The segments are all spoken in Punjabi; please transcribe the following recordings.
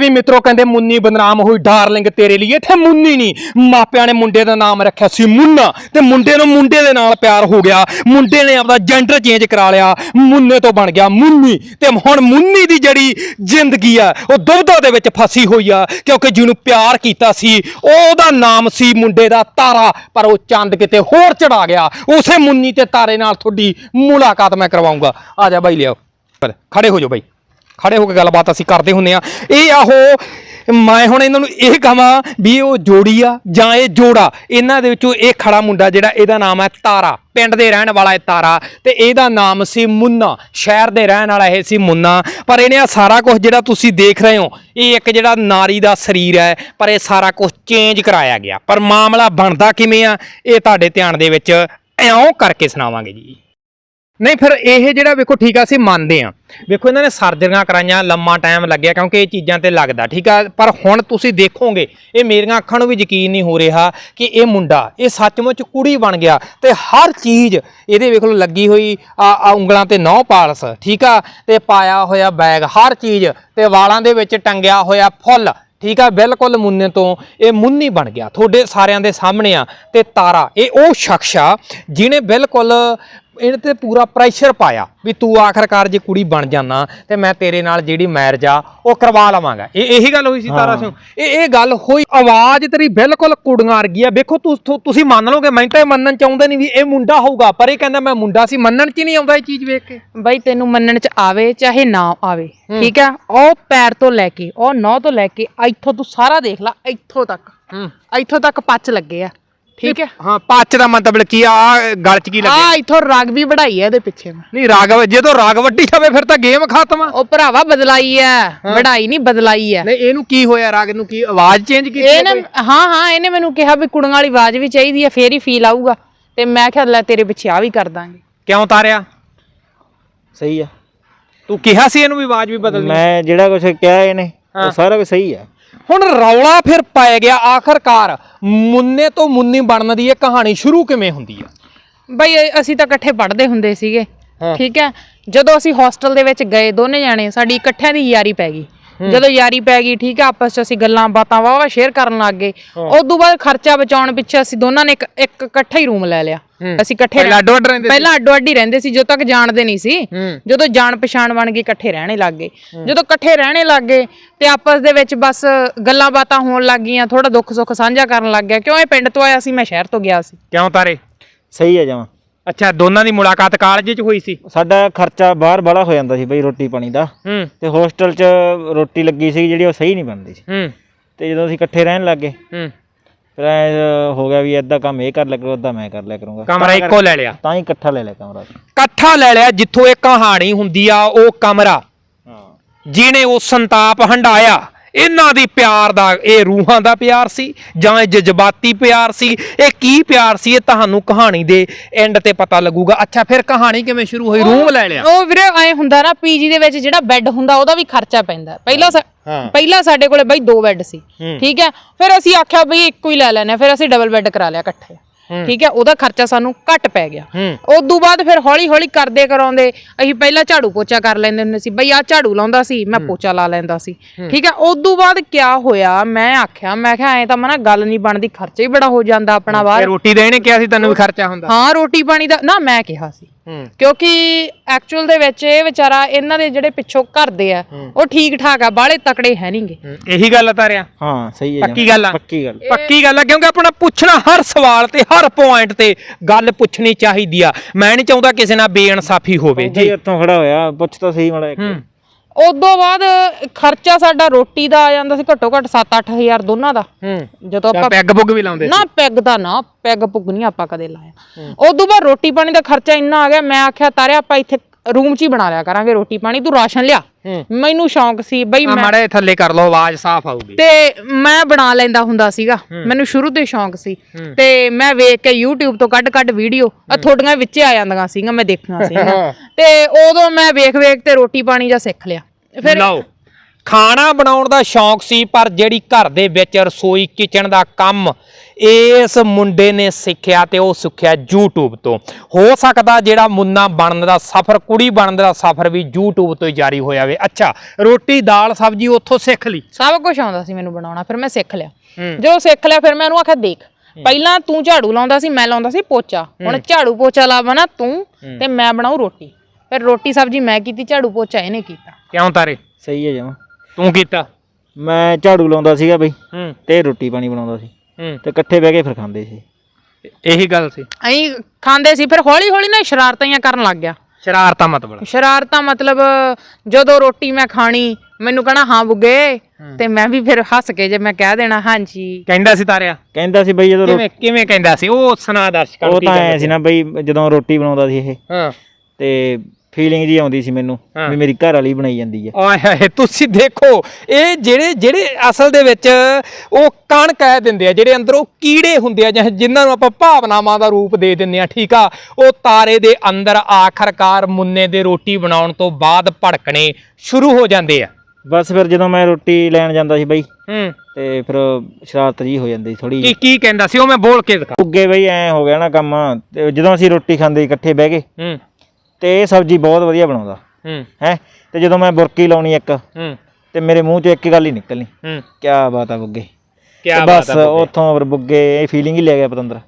ਵੀ ਮਿੱਤਰੋ ਕਹਿੰਦੇ ਮੁੰਨੀ ਬਦਨਾਮ ਹੋਈ, ਡਾਰਲਿੰਗ ਤੇਰੇ ਲਈ। ਇੱਥੇ ਮੁੰਨੀ ਨਹੀਂ। ਮਾਪਿਆਂ ਨੇ ਮੁੰਡੇ ਦਾ ਨਾਮ ਰੱਖਿਆ ਸੀ ਮੁੰਨਾ। ਤੇ ਮੁੰਡੇ ਨੂੰ ਮੁੰਡੇ ਦੇ ਨਾਲ ਪਿਆਰ ਹੋ ਗਿਆ। ਮੁੰਡੇ ਨੇ ਆਪਦਾ ਜੈਂਡਰ ਚੇਂਜ ਕਰਾ ਲਿਆ। ਮੁੰਨੇ ਤੋਂ ਬਣ ਗਿਆ ਮੁੰਨੀ। ਤੇ ਹੁਣ ਮੁੰਨੀ ਦੀ ਜਿਹੜੀ ਜ਼ਿੰਦਗੀ ਆ, ਉਹ ਦੁਬਦਾ ਦੇ ਵਿੱਚ ਫਸੀ ਹੋਈ ਆ, ਕਿਉਂਕਿ ਜਿਹਨੂੰ ਪਿਆਰ ਕੀਤਾ ਸੀ, ਉਹਦਾ ਨਾਮ ਸੀ ਮੁੰਡੇ ਦਾ ਤਾਰਾ। ਪਰ ਉਹ ਚੰਦ ਕਿਤੇ ਹੋਰ ਚੜਾ ਗਿਆ। ਉਸੇ ਮੁੰਨੀ ਤੇ ਤਾਰੇ ਨਾਲ ਤੁਹਾਡੀ ਮੁਲਾਕਾਤ ਮੈਂ ਕਰਵਾਉਂਗਾ। ਆ ਜਾ ਬਾਈ, ਲਿਆਓ। ਖੜੇ ਹੋ ਜਾਓ ਬਾਈ। ਖੜੇ ਹੋ ਕੇ ਗੱਲਬਾਤ ਅਸੀਂ ਕਰਦੇ ਹੁੰਨੇ ਆ ਇਹ ਆਹੋ, ਮੈਂ ਹੁਣ ਇਹਨਾਂ ਨੂੰ ਇਹ ਕਹਾਂ ਵੀ ਉਹ ਜੋੜੀ ਆ ਜਾਂ ਇਹ ਜੋੜਾ। ਇਹਨਾਂ ਦੇ ਵਿੱਚੋਂ ਇਹ ਖੜਾ ਮੁੰਡਾ ਜਿਹੜਾ, ਇਹਦਾ ਨਾਮ ਹੈ ਤਾਰਾ। ਪਿੰਡ ਦੇ ਰਹਿਣ ਵਾਲਾ ਹੈ ਤਾਰਾ। ਤੇ ਇਹਦਾ ਨਾਮ ਸੀ ਮੁੰਨਾ। ਸ਼ਹਿਰ ਦੇ ਰਹਿਣ ਵਾਲਾ ਇਹ ਸੀ ਮੁੰਨਾ। ਪਰ ਇਹਨੇ ਆ ਸਾਰਾ ਕੁਝ ਜਿਹੜਾ ਤੁਸੀਂ ਦੇਖ ਰਹੇ ਹੋ, ਇਹ ਇੱਕ ਜਿਹੜਾ ਨਾਰੀ ਦਾ ਸਰੀਰ ਹੈ, ਪਰ ਇਹ ਸਾਰਾ ਕੁਝ ਚੇਂਜ ਕਰਾਇਆ ਗਿਆ। ਪਰ ਮਾਮਲਾ ਬਣਦਾ ਕਿਵੇਂ ਆ, ਇਹ ਤੁਹਾਡੇ ਧਿਆਨ ਦੇ ਵਿੱਚ ਇਉਂ ਕਰਕੇ ਸੁਣਾਵਾਂਗੇ ਜੀ। ਨਹੀਂ, ਫਿਰ ਇਹ ਜਿਹੜਾ ਵੇਖੋ, ਠੀਕ ਆ, ਅਸੀਂ ਮੰਨਦੇ ਆ। ਵੇਖੋ, ਇਹਨਾਂ ਨੇ ਸਰਜਰੀਆਂ ਕਰਾਈਆਂ, ਲੰਮਾ ਟਾਈਮ ਲੱਗਿਆ, ਕਿਉਂਕਿ ਇਹ ਚੀਜ਼ਾਂ ਤੇ ਲੱਗਦਾ, ਠੀਕ ਆ? ਪਰ ਹੁਣ ਤੁਸੀਂ ਦੇਖੋਗੇ, ਇਹ ਮੇਰੀਆਂ ਅੱਖਾਂ ਨੂੰ ਵੀ ਯਕੀਨ ਨਹੀਂ ਹੋ ਰਿਹਾ ਕਿ ਇਹ ਮੁੰਡਾ, ਇਹ ਸੱਚਮੁੱਚ ਕੁੜੀ ਬਣ ਗਿਆ ਤੇ ਹਰ ਚੀਜ਼ ਇਹਦੇ ਵੇਖ ਲਓ, ਲੱਗੀ ਹੋਈ ਆ ਉਂਗਲਾਂ ਤੇ ਨੌ ਪਾਲਸ, ਠੀਕ ਆ? ਤੇ ਪਾਇਆ ਹੋਇਆ ਬੈਗ, ਹਰ ਚੀਜ਼ ਤੇ ਵਾਲਾਂ ਦੇ ਵਿੱਚ ਟੰਗਿਆ ਹੋਇਆ ਫੁੱਲ, ਠੀਕ ਆ? ਬਿਲਕੁਲ ਮੁੰਨੇ ਤੋਂ ਇਹ ਮੁੰਨੀ ਬਣ ਗਿਆ, ਤੁਹਾਡੇ ਸਾਰਿਆਂ ਦੇ ਸਾਹਮਣੇ ਆ, ਤੇ ਤਾਰਾ, ਇਹ ਉਹ ਸ਼ਖਸ ਆ, ਜਿਹਨੇ ਬਿਲਕੁਲ ਇਹਨੇ ਤੇ ਪੂਰਾ ਪ੍ਰੈਸ਼ਰ ਪਾਇਆ ਵੀ ਤੂੰ ਆਖਰਕਾਰ ਜੇ ਕੁੜੀ ਬਣ ਜਾਣਾ ਤੇ ਮੈਂ ਤੇਰੇ ਨਾਲ ਜਿਹੜੀ ਮੈਰਿਜ ਆ ਉਹ ਕਰਵਾ ਲਵਾਂਗਾ। ਇਹ ਇਹੀ ਗੱਲ ਹੋਈ ਸੀ ਤਾਰਾ ਸਿੰਘ। ਇਹ ਇਹ ਗੱਲ ਹੋਈ ਆਵਾਜ਼ ਤੇਰੀ ਬਿਲਕੁਲ ਕੁੜੀਆਂ ਵਰਗੀ ਆ। ਵੇਖੋ ਤੁਸ- ਤੁ- ਤੁਸੀਂ ਮੰਨ ਲਓਗੇ ਮੈਂ ਤਾਂ ਇਹ ਮੰਨਣ ਚਾਹੁੰਦੇ ਨਹੀਂ ਵੀ ਇਹ ਮੁੰਡਾ ਹੋਊਗਾ ਪਰ ਇਹ ਕਹਿੰਦਾ ਮੈਂ ਮੁੰਡਾ ਸੀ ਮੰਨਣ ਚ ਹੀ ਨਹੀਂ ਆਉਂਦਾ ਇਹ ਚੀਜ਼ ਵੇਖ ਕੇ। ਬਈ ਤੈਨੂੰ ਮੰਨਣ ਚ ਆਵੇ ਚਾਹੇ ਨਾ ਆਵੇ ਠੀਕ ਆ? ਉਹ ਪੈਰ ਤੋਂ ਲੈ ਕੇ ਉਹ ਨੌ ਤੋਂ ਲੈ ਕੇ ਇੱਥੋਂ ਤੂੰ ਸਾਰਾ ਦੇਖ ਲੈ ਇੱਥੋਂ ਤੱਕ। ਹੂੰ। ਇੱਥੋਂ ਤੱਕ ਪੱਚ ਲੱਗੇ ਆ। ਠੀਕ ਹੈ? ਹਾਂ ਪੱਚ ਦਾ ਮਤਲਬ ਕੀ ਆ ਆਹ ਗਲ ਚ ਕੀ ਲੱਗਿਆ ਆ ਇੱਥੋਂ ਰਗ ਵੀ ਵਢਾਈ ਆ ਇਹਦੇ ਪਿੱਛੇ ਮੈਂ। ਨਹੀਂ ਰਾਗ ਜਦੋਂ ਰਾਗ ਵੱਡੀ ਜਾਵੇ ਫਿਰ ਤਾਂ ਗੇਮ ਖਤਮ ਆ। ਉਹ ਭਰਾਵਾ ਬਦਲਾਈ ਆ ਵਢਾਈ ਨਹੀਂ ਬਦਲਾਈ ਆ। ਨਹੀਂ ਇਹਨੂੰ ਕੀ ਹੋਇਆ? ਰਾਗ ਨੂੰ ਕੀ ਆਵਾਜ਼ ਚੇਂਜ ਕੀਤੀ ਹੈ ਇਹਨੇ ਹਾਂ ਹਾਂ ਇਹਨੇ ਮੈਨੂੰ ਕਿਹਾ ਵੀ ਕੁੜੀਆਂ ਵਾਲੀ ਆਵਾਜ਼ ਵੀ ਚਾਹੀਦੀ ਆ ਫੇਰ ਹੀ ਫੀਲ ਆਊਗਾ। ਤੇ ਮੈਂ ਕਿਹਾ ਲੈ ਤੇਰੇ ਪਿੱਛੇ ਆ ਵੀ ਕਰ ਦਾਂਗੇ। ਕਿਉਂ ਤਾਰਿਆ? ਸਹੀ ਆ। ਤੂੰ ਕਿਹਾ ਸੀ ਇਹਨੂੰ ਵੀ ਆਵਾਜ਼ ਵੀ ਬਦਲਣੀ? ਮੈਂ ਜਿਹੜਾ ਕੁਝ ਕਿਹਾ ਇਹਨੇ ਉਹ ਸਾਰਾ ਕੁਝ ਸਹੀ ਆ। ਹੁਣ ਰੌਲਾ ਫਿਰ ਪੈ ਗਿਆ ਆਖਰਕਾਰ। ਮੁੰਨੇ ਤੋਂ ਮੁੰਨੀ ਬਣਨ ਦੀ ਇਹ ਕਹਾਣੀ ਸ਼ੁਰੂ ਕਿਵੇਂ ਹੁੰਦੀ ਆ? ਬਈ ਅਸੀਂ ਤਾਂ ਇਕੱਠੇ ਪੜ੍ਹਦੇ ਹੁੰਦੇ ਸੀਗੇ। ਹਾਂ। ਠੀਕ ਹੈ? ਜਦੋਂ ਅਸੀਂ ਹੋਸਟਲ ਦੇ ਵਿੱਚ ਗਏ ਦੋਨੇ ਜਾਣੇ ਸਾਡੀ ਇਕੱਠਿਆਂ ਦੀ ਯਾਰੀ ਪੈ ਗਈ। ਜਦੋਂ ਯਾਰੀ ਪੈ ਗਈ ਠੀਕ ਹੈ ਆਪਸ 'ਚ ਅਸੀਂ ਗੱਲਾਂ ਬਾਤਾਂ ਵਾਵਾ ਸ਼ੇਅਰ ਕਰਨ ਲੱਗ ਗਏ। ਉਸ ਤੋਂ ਬਾਅਦ ਖਰਚਾ ਬਚਾਉਣ ਪਿੱਛੇ ਅਸੀਂ ਦੋਨਾਂ ਨੇ ਇੱਕ ਇੱਕ ਇਕੱਠਾ ਹੀ ਰੂਮ ਲੈ ਲਿਆ। ਅਸੀਂ ਇਕੱਠੇ ਪਹਿਲਾਂ ਅੱਡੋ ਅੱਡ ਰਹਿੰਦੇ ਸੀ? ਪਹਿਲਾਂ ਅੱਡੋ ਅੱਡ ਹੀ ਰਹਿੰਦੇ ਸੀ ਜਦੋਂ ਤੱਕ ਜਾਣਦੇ ਨਹੀਂ ਸੀ। ਹੂੰ। ਜਦੋਂ ਜਾਣ ਪਛਾਣ ਬਣ ਗਈ ਇਕੱਠੇ ਰਹਿਣੇ ਲੱਗ ਗਏ। ਜਦੋਂ ਇਕੱਠੇ ਰਹਿਣੇ ਲੱਗ ਗਏ ਤੇ ਆਪਸ ਦੇ ਵਿੱਚ ਬਸ ਗੱਲਾਂ ਬਾਤਾਂ ਹੋਣ ਲੱਗ ਗਈਆਂ ਥੋੜਾ ਦੁੱਖ ਸੁੱਖ ਸਾਂਝਾ ਕਰਨ ਲੱਗ ਗਿਆ। ਕਿਉਂ ਇਹ ਪਿੰਡ ਤੋਂ ਆਇਆ ਸੀ? ਮੈਂ ਸ਼ਹਿਰ ਤੋਂ ਗਿਆ ਸੀ। ਕਿਉਂ ਤਾਰੇ? ਸਹੀ ਆ ਜਮਾ। ਅੱਛਾ ਦੋਨਾਂ ਦੀ ਮੁਲਾਕਾਤ ਕਾਲਜ 'ਚ ਹੋਈ ਸੀ? ਸਾਡਾ ਖਰਚਾ ਬਾਹਰ ਬੜਾ ਹੋ ਜਾਂਦਾ ਸੀ ਬਈ ਰੋਟੀ ਪਾਣੀ ਦਾ। ਹੂੰ। ਤੇ ਹੋਸਟਲ 'ਚ ਰੋਟੀ ਲੱਗੀ ਸੀ ਜਿਹੜੀ ਉਹ ਸਹੀ ਨਹੀਂ ਬਣਦੀ ਸੀ। ਹੂੰ। ਤੇ ਜਦੋਂ ਅਸੀਂ ਇਕੱਠੇ ਰਹਿਣ ਲੱਗੇ ਹੂੰ। ਫਿਰ ਐ ਹੋ ਗਿਆ ਵੀ ਏਦਾਂ ਕੰਮ ਇਹ ਕਰ ਲਿਆ ਕਰੋ ਏਦਾਂ ਮੈਂ ਕਰ ਲਿਆ ਕਰੂੰਗਾ। ਕਮਰਾ ਇੱਕੋ ਲੈ ਲਿਆ। ਤਾਂ ਹੀ ਇਕੱਠਾ ਲੈ ਲਿਆ ਕਮਰਾ। ਇਕੱਠਾ ਲੈ ਲਿਆ ਜਿੱਥੋਂ ਇਹ ਕਹਾਣੀ ਹੁੰਦੀ ਆ ਉਹ ਕਮਰਾ। ਹਾਂ। ਜਿਹਨੇ ਉਹ ਸੰਤਾਪ ਹੰਡਾਇਆ ਇਹਨਾਂ ਦੀ ਪਿਆਰ ਦਾ ਇਹ ਰੂਹਾਂ ਦਾ ਪਿਆਰ ਸੀ ਜਾਂ ਇਹ ਜਜ਼ਬਾਤੀ ਪਿਆਰ ਸੀ? ਇਹ ਕੀ ਪਿਆਰ ਸੀ? ਇਹ ਤੁਹਾਨੂੰ ਕਹਾਣੀ ਦੇ ਐਂਡ ਤੇ ਪਤਾ ਲੱਗੂਗਾ। ਅੱਛਾ ਫਿਰ ਕਹਾਣੀ ਕਿਵੇਂ ਸ਼ੁਰੂ ਹੋਈ? ਰੂਮ ਲੈ ਲਿਆ। ਉਹ ਵੀਰੇ ਐ ਹੁੰਦਾ ਨਾ ਪੀਜੀ ਦੇ ਵਿੱਚ ਜਿਹੜਾ ਬੈੱਡ ਹੁੰਦਾ ਉਹਦਾ ਵੀ ਖਰਚਾ ਪੈਂਦਾ। ਪਹਿਲਾਂ। ਪਹਿਲਾਂ ਸਾਡੇ ਕੋਲੇ ਬਈ ਦੋ ਬੈੱਡ ਸੀ। ਠੀਕ ਹੈ? ਫਿਰ ਅਸੀਂ ਆਖਿਆ ਬਈ ਇੱਕੋ ਹੀ ਲੈ ਲੈਣੇ ਫਿਰ ਅਸੀਂ ਡਬਲ ਬੈੱਡ ਕਰਾ ਲਿਆ ਇਕੱਠੇ। ਠੀਕ ਹੈ ਉਹਦਾ ਖਰਚਾ ਸਾਨੂੰ ਘੱਟ ਪੈ ਗਿਆ। ਹੂੰ। ਉਦੋਂ ਬਾਅਦ ਫਿਰ ਹੌਲੀ ਹੌਲੀ ਕਰਦੇ ਕਰਾਉਂਦੇ। ਅਸੀਂ ਪਹਿਲਾਂ ਝਾੜੂ ਪੋਚਾ ਕਰ ਲੈਂਦੇ ਹੁੰਦੇ ਸੀ। ਬਈ ਆ ਝਾੜੂ ਲਾਉਂਦਾ ਸੀ ਮੈਂ ਪੋਚਾ ਲਾ ਲੈਂਦਾ ਸੀ। ਠੀਕ ਹੈ ਉਦੋਂ ਬਾਅਦ ਕਿਆ ਹੋਇਆ? ਮੈਂ ਆਖਿਆ ਮੈਂ ਕਿਹਾ ਐ ਤਾਂ ਮਨਾ ਗੱਲ ਨਹੀਂ ਬਣਦੀ ਖਰਚਾ ਹੀ ਬੜਾ ਹੋ ਜਾਂਦਾ ਆਪਣਾ ਬਾਹਰ। ਰੋਟੀ ਦਾ ਇਹਨੇ ਕਿਹਾ ਸੀ ਤੈਨੂੰ ਵੀ ਖਰਚਾ ਹੁੰਦਾ। ਹਾਂ ਰੋਟੀ ਪਾਣੀ ਦਾ ਨਾ ਮੈਂ ਕਿਹਾ ਸੀ। ਕਿਉਂਕਿ ਐਕਚੁਅਲ ਦੇ ਵਿੱਚ ਇਹ ਵਿਚਾਰਾ ਇਹਨਾਂ ਦੇ ਜਿਹੜੇ ਪਿੱਛੋਂ ਕਰਦੇ ਆ ਉਹ ਠੀਕ ਠਾਕ ਆ ਬਾਹਲੇ ਤਕੜੇ ਹੈ ਨਹੀਂਗੇ ਇਹੀ ਗੱਲ ਆ ਤਾਰਿਆ? ਹਾਂ ਸਹੀ ਹੈ ਪੱਕੀ ਗੱਲ ਆ? ਪੱਕੀ ਗੱਲ। ਪੱਕੀ ਗੱਲ ਆ ਕਿਉਂਕਿ ਆਪਣਾ ਪੁੱਛਣਾ ਹਰ ਸਵਾਲ ਤੇ ਹਰ ਪੁਆਇੰਟ ਤੇ ਗੱਲ ਪੁੱਛਣੀ ਚਾਹੀਦੀ ਆ। ਮੈਂ ਨਹੀਂ ਚਾਹੁੰਦਾ ਕਿਸੇ ਨਾਲ ਬੇਇਨਸਾਫੀ ਹੋਵੇ ਜੀ। ਇੱਥੋਂ ਖੜਾ ਹੋਇਆ ਪੁੱਛ ਤਾਂ ਸਹੀ ਮੜਾ ਹੂੰ। ਉਦੋਂ ਬਾਅਦ ਖਰਚਾ ਸਾਡਾ ਰੋਟੀ ਦਾ ਆ ਜਾਂਦਾ ਸੀ ਘੱਟੋ ਘੱਟ 7-8000 ਦੋਨਾਂ ਦਾ। ਹੂੰ। ਜਦੋਂ ਆਪਾਂ ਪੈਗ ਪੁੱਗ ਵੀ ਲਾਉਂਦੇ ਨਾ ਪੈਗ ਦਾ ਨਾ ਪੈਗ ਪੁੱਗ ਨਹੀਂ ਆਪਾਂ ਕਦੇ ਲਾਇਆ। ਉਦੋਂ ਬਾਅਦ ਰੋਟੀ ਪਾਣੀ ਦਾ ਖਰਚਾ ਇੰਨਾ ਆ ਗਿਆ ਮੈਂ ਆਖਿਆ ਤਾਰਿਆ ਆਪਾਂ ਇੱਥੇ ਰੂਮ 'ਚ ਹੀ ਬਣਾ ਲਿਆ ਕਰਾਂਗੇ ਰੋਟੀ ਪਾਣੀ। ਤੂੰ ਰਾਸ਼ਨ ਲਿਆ। ਹੂੰ। ਮੈਨੂੰ ਸ਼ੌਂਕ ਸੀ ਬਈ ਆ ਮੈਂ ਮਾੜੇ ਥੱਲੇ ਕਰ ਲਓ ਆਵਾਜ਼ ਸਾਫ਼ ਆਊਗੀ। ਤੇ ਮੈਂ ਬਣਾ ਲੈਂਦਾ ਹੁੰਦਾ ਸੀਗਾ। ਮੈਨੂੰ ਸ਼ੁਰੂ ਤੋਂ ਹੀ ਸ਼ੌਂਕ ਸੀ। ਤੇ ਮੈਂ ਵੇਖ ਕੇ YouTube ਤੋਂ ਕੱਢ ਕੱਢ ਵੀਡੀਓ ਆ ਥੋੜੀਆਂ ਵਿੱਚੇ ਆ ਜਾਂਦੀਆਂ ਸੀਗੀਆਂ ਮੈਂ ਦੇਖਣਾ ਸੀਗਾ ਤੇ ਉਦੋਂ ਮੈਂ ਵੇਖ ਵੇਖ ਤੇ ਰੋਟੀ ਪਾਣੀ ਜਾਂ ਸਿੱਖ ਲਿਆ। ਫਿਰ ਲਓ। ਖਾਣਾ ਬਣਾਉਣ ਦਾ ਸ਼ੌਂਕ ਸੀ ਪਰ ਜਿਹੜੀ ਘਰ ਦੇ ਵਿੱਚ ਰਸੋਈ ਕਿਚਨ ਦਾ ਕੰਮ ਇਸ ਮੁੰਡੇ ਨੇ ਸਿੱਖਿਆ ਤੇ ਉਹ ਸਿੱਖਿਆ YouTube ਤੋਂ। ਹੋ ਸਕਦਾ ਜਿਹੜਾ ਮੁੰਨਾ ਬਣਨ ਦਾ ਸਫ਼ਰ ਕੁੜੀ ਬਣਨ ਦਾ ਸਫ਼ਰ ਵੀ YouTube ਤੋਂ ਹੀ ਜਾਰੀ ਹੋਇਆ ਵੇ ਅੱਛਾ ਰੋਟੀ ਦਾਲ ਸਬਜ਼ੀ ਉੱਥੋਂ ਸਿੱਖ ਲਈ? ਸਭ ਕੁਝ ਆਉਂਦਾ ਸੀ ਮੈਨੂੰ ਬਣਾਉਣਾ ਫਿਰ ਮੈਂ ਸਿੱਖ ਲਿਆ। ਜਦੋਂ ਸਿੱਖ ਲਿਆ ਫਿਰ ਮੈਂ ਉਹਨੂੰ ਆਖਿਆ ਦੇਖ ਪਹਿਲਾਂ ਤੂੰ ਝਾੜੂ ਲਾਉਂਦਾ ਸੀ ਮੈਂ ਲਾਉਂਦਾ ਸੀ ਪੋਚਾ। ਹੁਣ ਝਾੜੂ ਪੋਚਾ ਲਾਵਾ ਨਾ ਤੂੰ ਤੇ ਮੈਂ ਬਣਾਉ ਰੋਟੀ। ਫਿਰ ਰੋਟੀ ਸਬਜ਼ੀ ਮੈਂ ਕੀਤੀ ਝਾੜੂ ਪੋਚਾ ਇਹਨੇ ਕੀਤਾ। ਕਿਉਂ ਤਾਰੇ? ਸਹੀ ਹੈ ਜਮਾ। ਤੂੰ ਕੀਤਾ? ਮੈਂ ਝਾੜੂ ਲਾਉਂਦਾ ਸੀਗਾ ਬਈ ਹੂੰ। ਤੇ ਰੋਟੀ ਪਾਣੀ ਬਣਾਉਂਦਾ ਸੀ। ਹੂੰ। ਤੇ ਇਕੱਠੇ ਬਹਿ ਕੇ ਫਿਰ ਖਾਂਦੇ ਸੀ। ਇਹੀ ਗੱਲ ਸੀ। ਅਸੀਂ ਖਾਂਦੇ ਸੀ ਫਿਰ ਹੌਲੀ ਹੌਲੀ ਨਾ ਸ਼ਰਾਰਤਾਂ ਕਰਨ ਲੱਗ ਗਿਆ। ਸ਼ਰਾਰਤਾਂ ਮਤਲਬ ਸ਼ਰਾਰਤਾਂ ਮਤਲਬ ਜਦੋਂ ਰੋਟੀ ਮੈਂ ਖਾਣੀ ਮੈਨੂੰ ਕਹਣਾ ਹਾਂ ਬੁੱਗੇ। ਤੇ ਮੈਂ ਵੀ ਫਿਰ ਹੱਸ ਕੇ ਜੇ ਮੈਂ ਕਹਿ ਦੇਣਾ ਹਾਂਜੀ। ਕਹਿੰਦਾ ਸੀ ਤਾਰਿਆ? ਕਹਿੰਦਾ ਸੀ ਬਈ ਜਦੋਂ ਕਿਵੇਂ ਕਿਵੇਂ ਕਹਿੰਦਾ ਸੀ? ਉਹ ਸੁਣਾ ਦਰਸ਼ਕਾਂ ਨੂੰ ਉਹ ਤਾਂ ਐ ਸੀ ਨਾ ਬਈ ਜਦੋਂ ਰੋਟੀ ਬਣਾਉਂਦਾ ਸੀ ਇਹ। ਹਾਂ। ਤੇ ਫੀਲਿੰਗ ਜੀ ਆਉਂਦੀ ਸੀ ਮੈਨੂੰ ਹਾਂ। ਵੀ ਮੇਰੀ ਘਰ ਵਾਲੀ ਬਣਾਈ ਜਾਂਦੀ ਹੈ ਆਏ ਹਾਏ ਤੁਸੀਂ ਦੇਖੋ ਇਹ ਜਿਹੜੇ ਜਿਹੜੇ ਅਸਲ ਦੇ ਵਿੱਚ ਉਹ ਕਣ ਕਹਿ ਦਿੰਦੇ ਆ ਜਿਹੜੇ ਅੰਦਰ ਕੀੜੇ ਹੁੰਦੇ ਆ ਜਾਂ ਜਿਨ੍ਹਾਂ ਨੂੰ ਆਪਾਂ ਭਾਵਨਾਵਾਂ ਦਾ ਰੂਪ ਦੇ ਦਿੰਦੇ ਆ ਠੀਕ ਆ ਉਹ ਤਾਰੇ ਦੇ ਅੰਦਰ ਆਖਰਕਾਰ ਮੁੰਨੇ ਦੇ ਰੋਟੀ ਬਣਾਉਣ ਤੋਂ ਬਾਅਦ ਭੜਕਣੇ ਸ਼ੁਰੂ ਹੋ ਜਾਂਦੇ ਆ। ਬਸ ਫਿਰ ਜਦੋਂ ਮੈਂ ਰੋਟੀ ਲੈਣ ਜਾਂਦਾ ਸੀ ਬਈ ਹੂੰ। ਤੇ ਫਿਰ ਸ਼ਰਾਰਤ ਜੀ ਹੋ ਜਾਂਦੀ ਥੋੜੀ ਕੀ ਕੀ ਕਹਿੰਦਾ ਸੀ ਉਹ ਮੈਂ ਬੋਲ ਕੇ ਦਿਖਾ। ਉੱਗੇ ਬਈ ਐ ਹੋ ਗਿਆ ਨਾ ਕੰਮ ਤੇ ਜਦੋਂ ਅਸੀਂ ਰੋਟੀ ਖਾਂਦੇ ਇਕੱਠੇ ਬਹਿ ਕੇ ਹੂੰ। ਤੇ ਇਹ ਸਬਜ਼ੀ ਬਹੁਤ ਵਧੀਆ ਬਣਾਉਂਦਾ। ਹੂੰ। ਹੈ? ਤੇ ਜਦੋਂ ਮੈਂ ਬੁਰਕੀ ਲਾਉਣੀ ਇੱਕ ਹੂੰ। ਤੇ ਮੇਰੇ ਮੂੰਹ 'ਚ ਇੱਕ ਗੱਲ ਹੀ ਨਿਕਲਣੀ। ਹੂੰ। ਕੀ ਬਾਤ ਆ ਬੁੱਗੇ। ਕੀ ਤੇ ਬਾਤ ਬਸ ਆ ਬੁੱਗੇ। ਉੱਥੋਂ ਫਿਰ ਬੁੱਗੇ ਇਹ ਫੀਲਿੰਗ ਹੀ ਲੈ ਗਿਆ ਪਤੰਦਰ।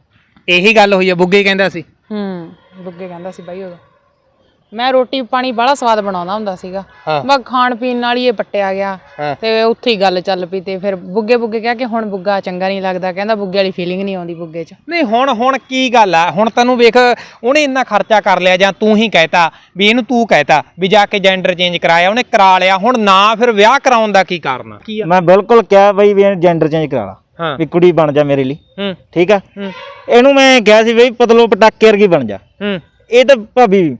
ਇਹੀ ਗੱਲ ਹੋਈ ਆ ਬੁੱਗੇ ਕਹਿੰਦਾ ਸੀ। ਹੂੰ ਬੁੱਗੇ ਕਹਿੰਦਾ ਸੀ ਬਾਈ ਉਦੋਂ। ਮੈਂ ਰੋਟੀ ਪਾਣੀ ਬੜਾ ਸਵਾਦ ਬਣਾਉਂਦਾ ਹੁੰਦਾ ਸੀਗਾ। ਹਾਂ। ਮੈਂ ਖਾਣ ਪੀਣ ਨਾਲ ਹੀ ਇਹ ਪੱਟਿਆ ਗਿਆ। ਹਾਂ। ਤੇ ਉੱਥੇ ਹੀ ਗੱਲ ਚੱਲ ਪਈ ਤੇ ਫਿਰ ਬੁੱਗੇ ਬੁੱਗੇ ਕਹਿ ਕੇ ਹੁਣ ਬੁੱਗਾ ਚੰਗਾ ਨਹੀਂ ਲੱਗਦਾ। ਕਹਿੰਦਾ ਬੁੱਗੇ ਵਾਲੀ ਫੀਲਿੰਗ ਨਹੀਂ ਆਉਂਦੀ ਬੁੱਗੇ 'ਚ। ਨਹੀਂ ਹੁਣ ਹੁਣ ਕੀ ਗੱਲ ਆ? ਹੁਣ ਤੈਨੂੰ ਵੇਖ ਉਹਨੇ ਇੰਨਾ ਖਰਚਾ ਕਰ ਲਿਆ ਜਾਂ ਤੂੰ ਹੀ ਕਹਿਤਾ ਵੀ ਇਹਨੂੰ ਤੂੰ ਕਹਿਤਾ ਵੀ ਜਾ ਕੇ ਜੈਂਡਰ ਚੇਂਜ ਕਰਾਇਆ ਉਹਨੇ ਕਰਾ ਲਿਆ। ਹੁਣ ਨਾ ਫਿਰ ਵਿਆਹ ਕਰਾਉਣ ਦਾ ਕੀ ਕਾਰਨ ਆ? ਕੀ ਆ? ਮੈਂ ਬਿਲਕੁਲ ਕਿਹਾ ਬਈ ਵੀ ਇਹਨੂੰ ਜੈਂਡਰ ਚੇਂਜ ਕਰਾ ਲਾ। ਹਾਂ। ਵੀ ਕੁੜੀ ਬਣ ਜਾ ਮੇਰੇ ਲਈ। ਹੂੰ। ਠੀਕ ਆ? ਹੂੰ। ਇਹਨੂੰ ਮੈਂ ਕਿਹਾ ਸੀ ਬਈ ਪਤਲੋ ਪਟਾਕੇ ਵਰਗੀ ਬਣ ਜਾ। ਹੂੰ। ਇਹ ਤਾਂ ਭਾਬੀ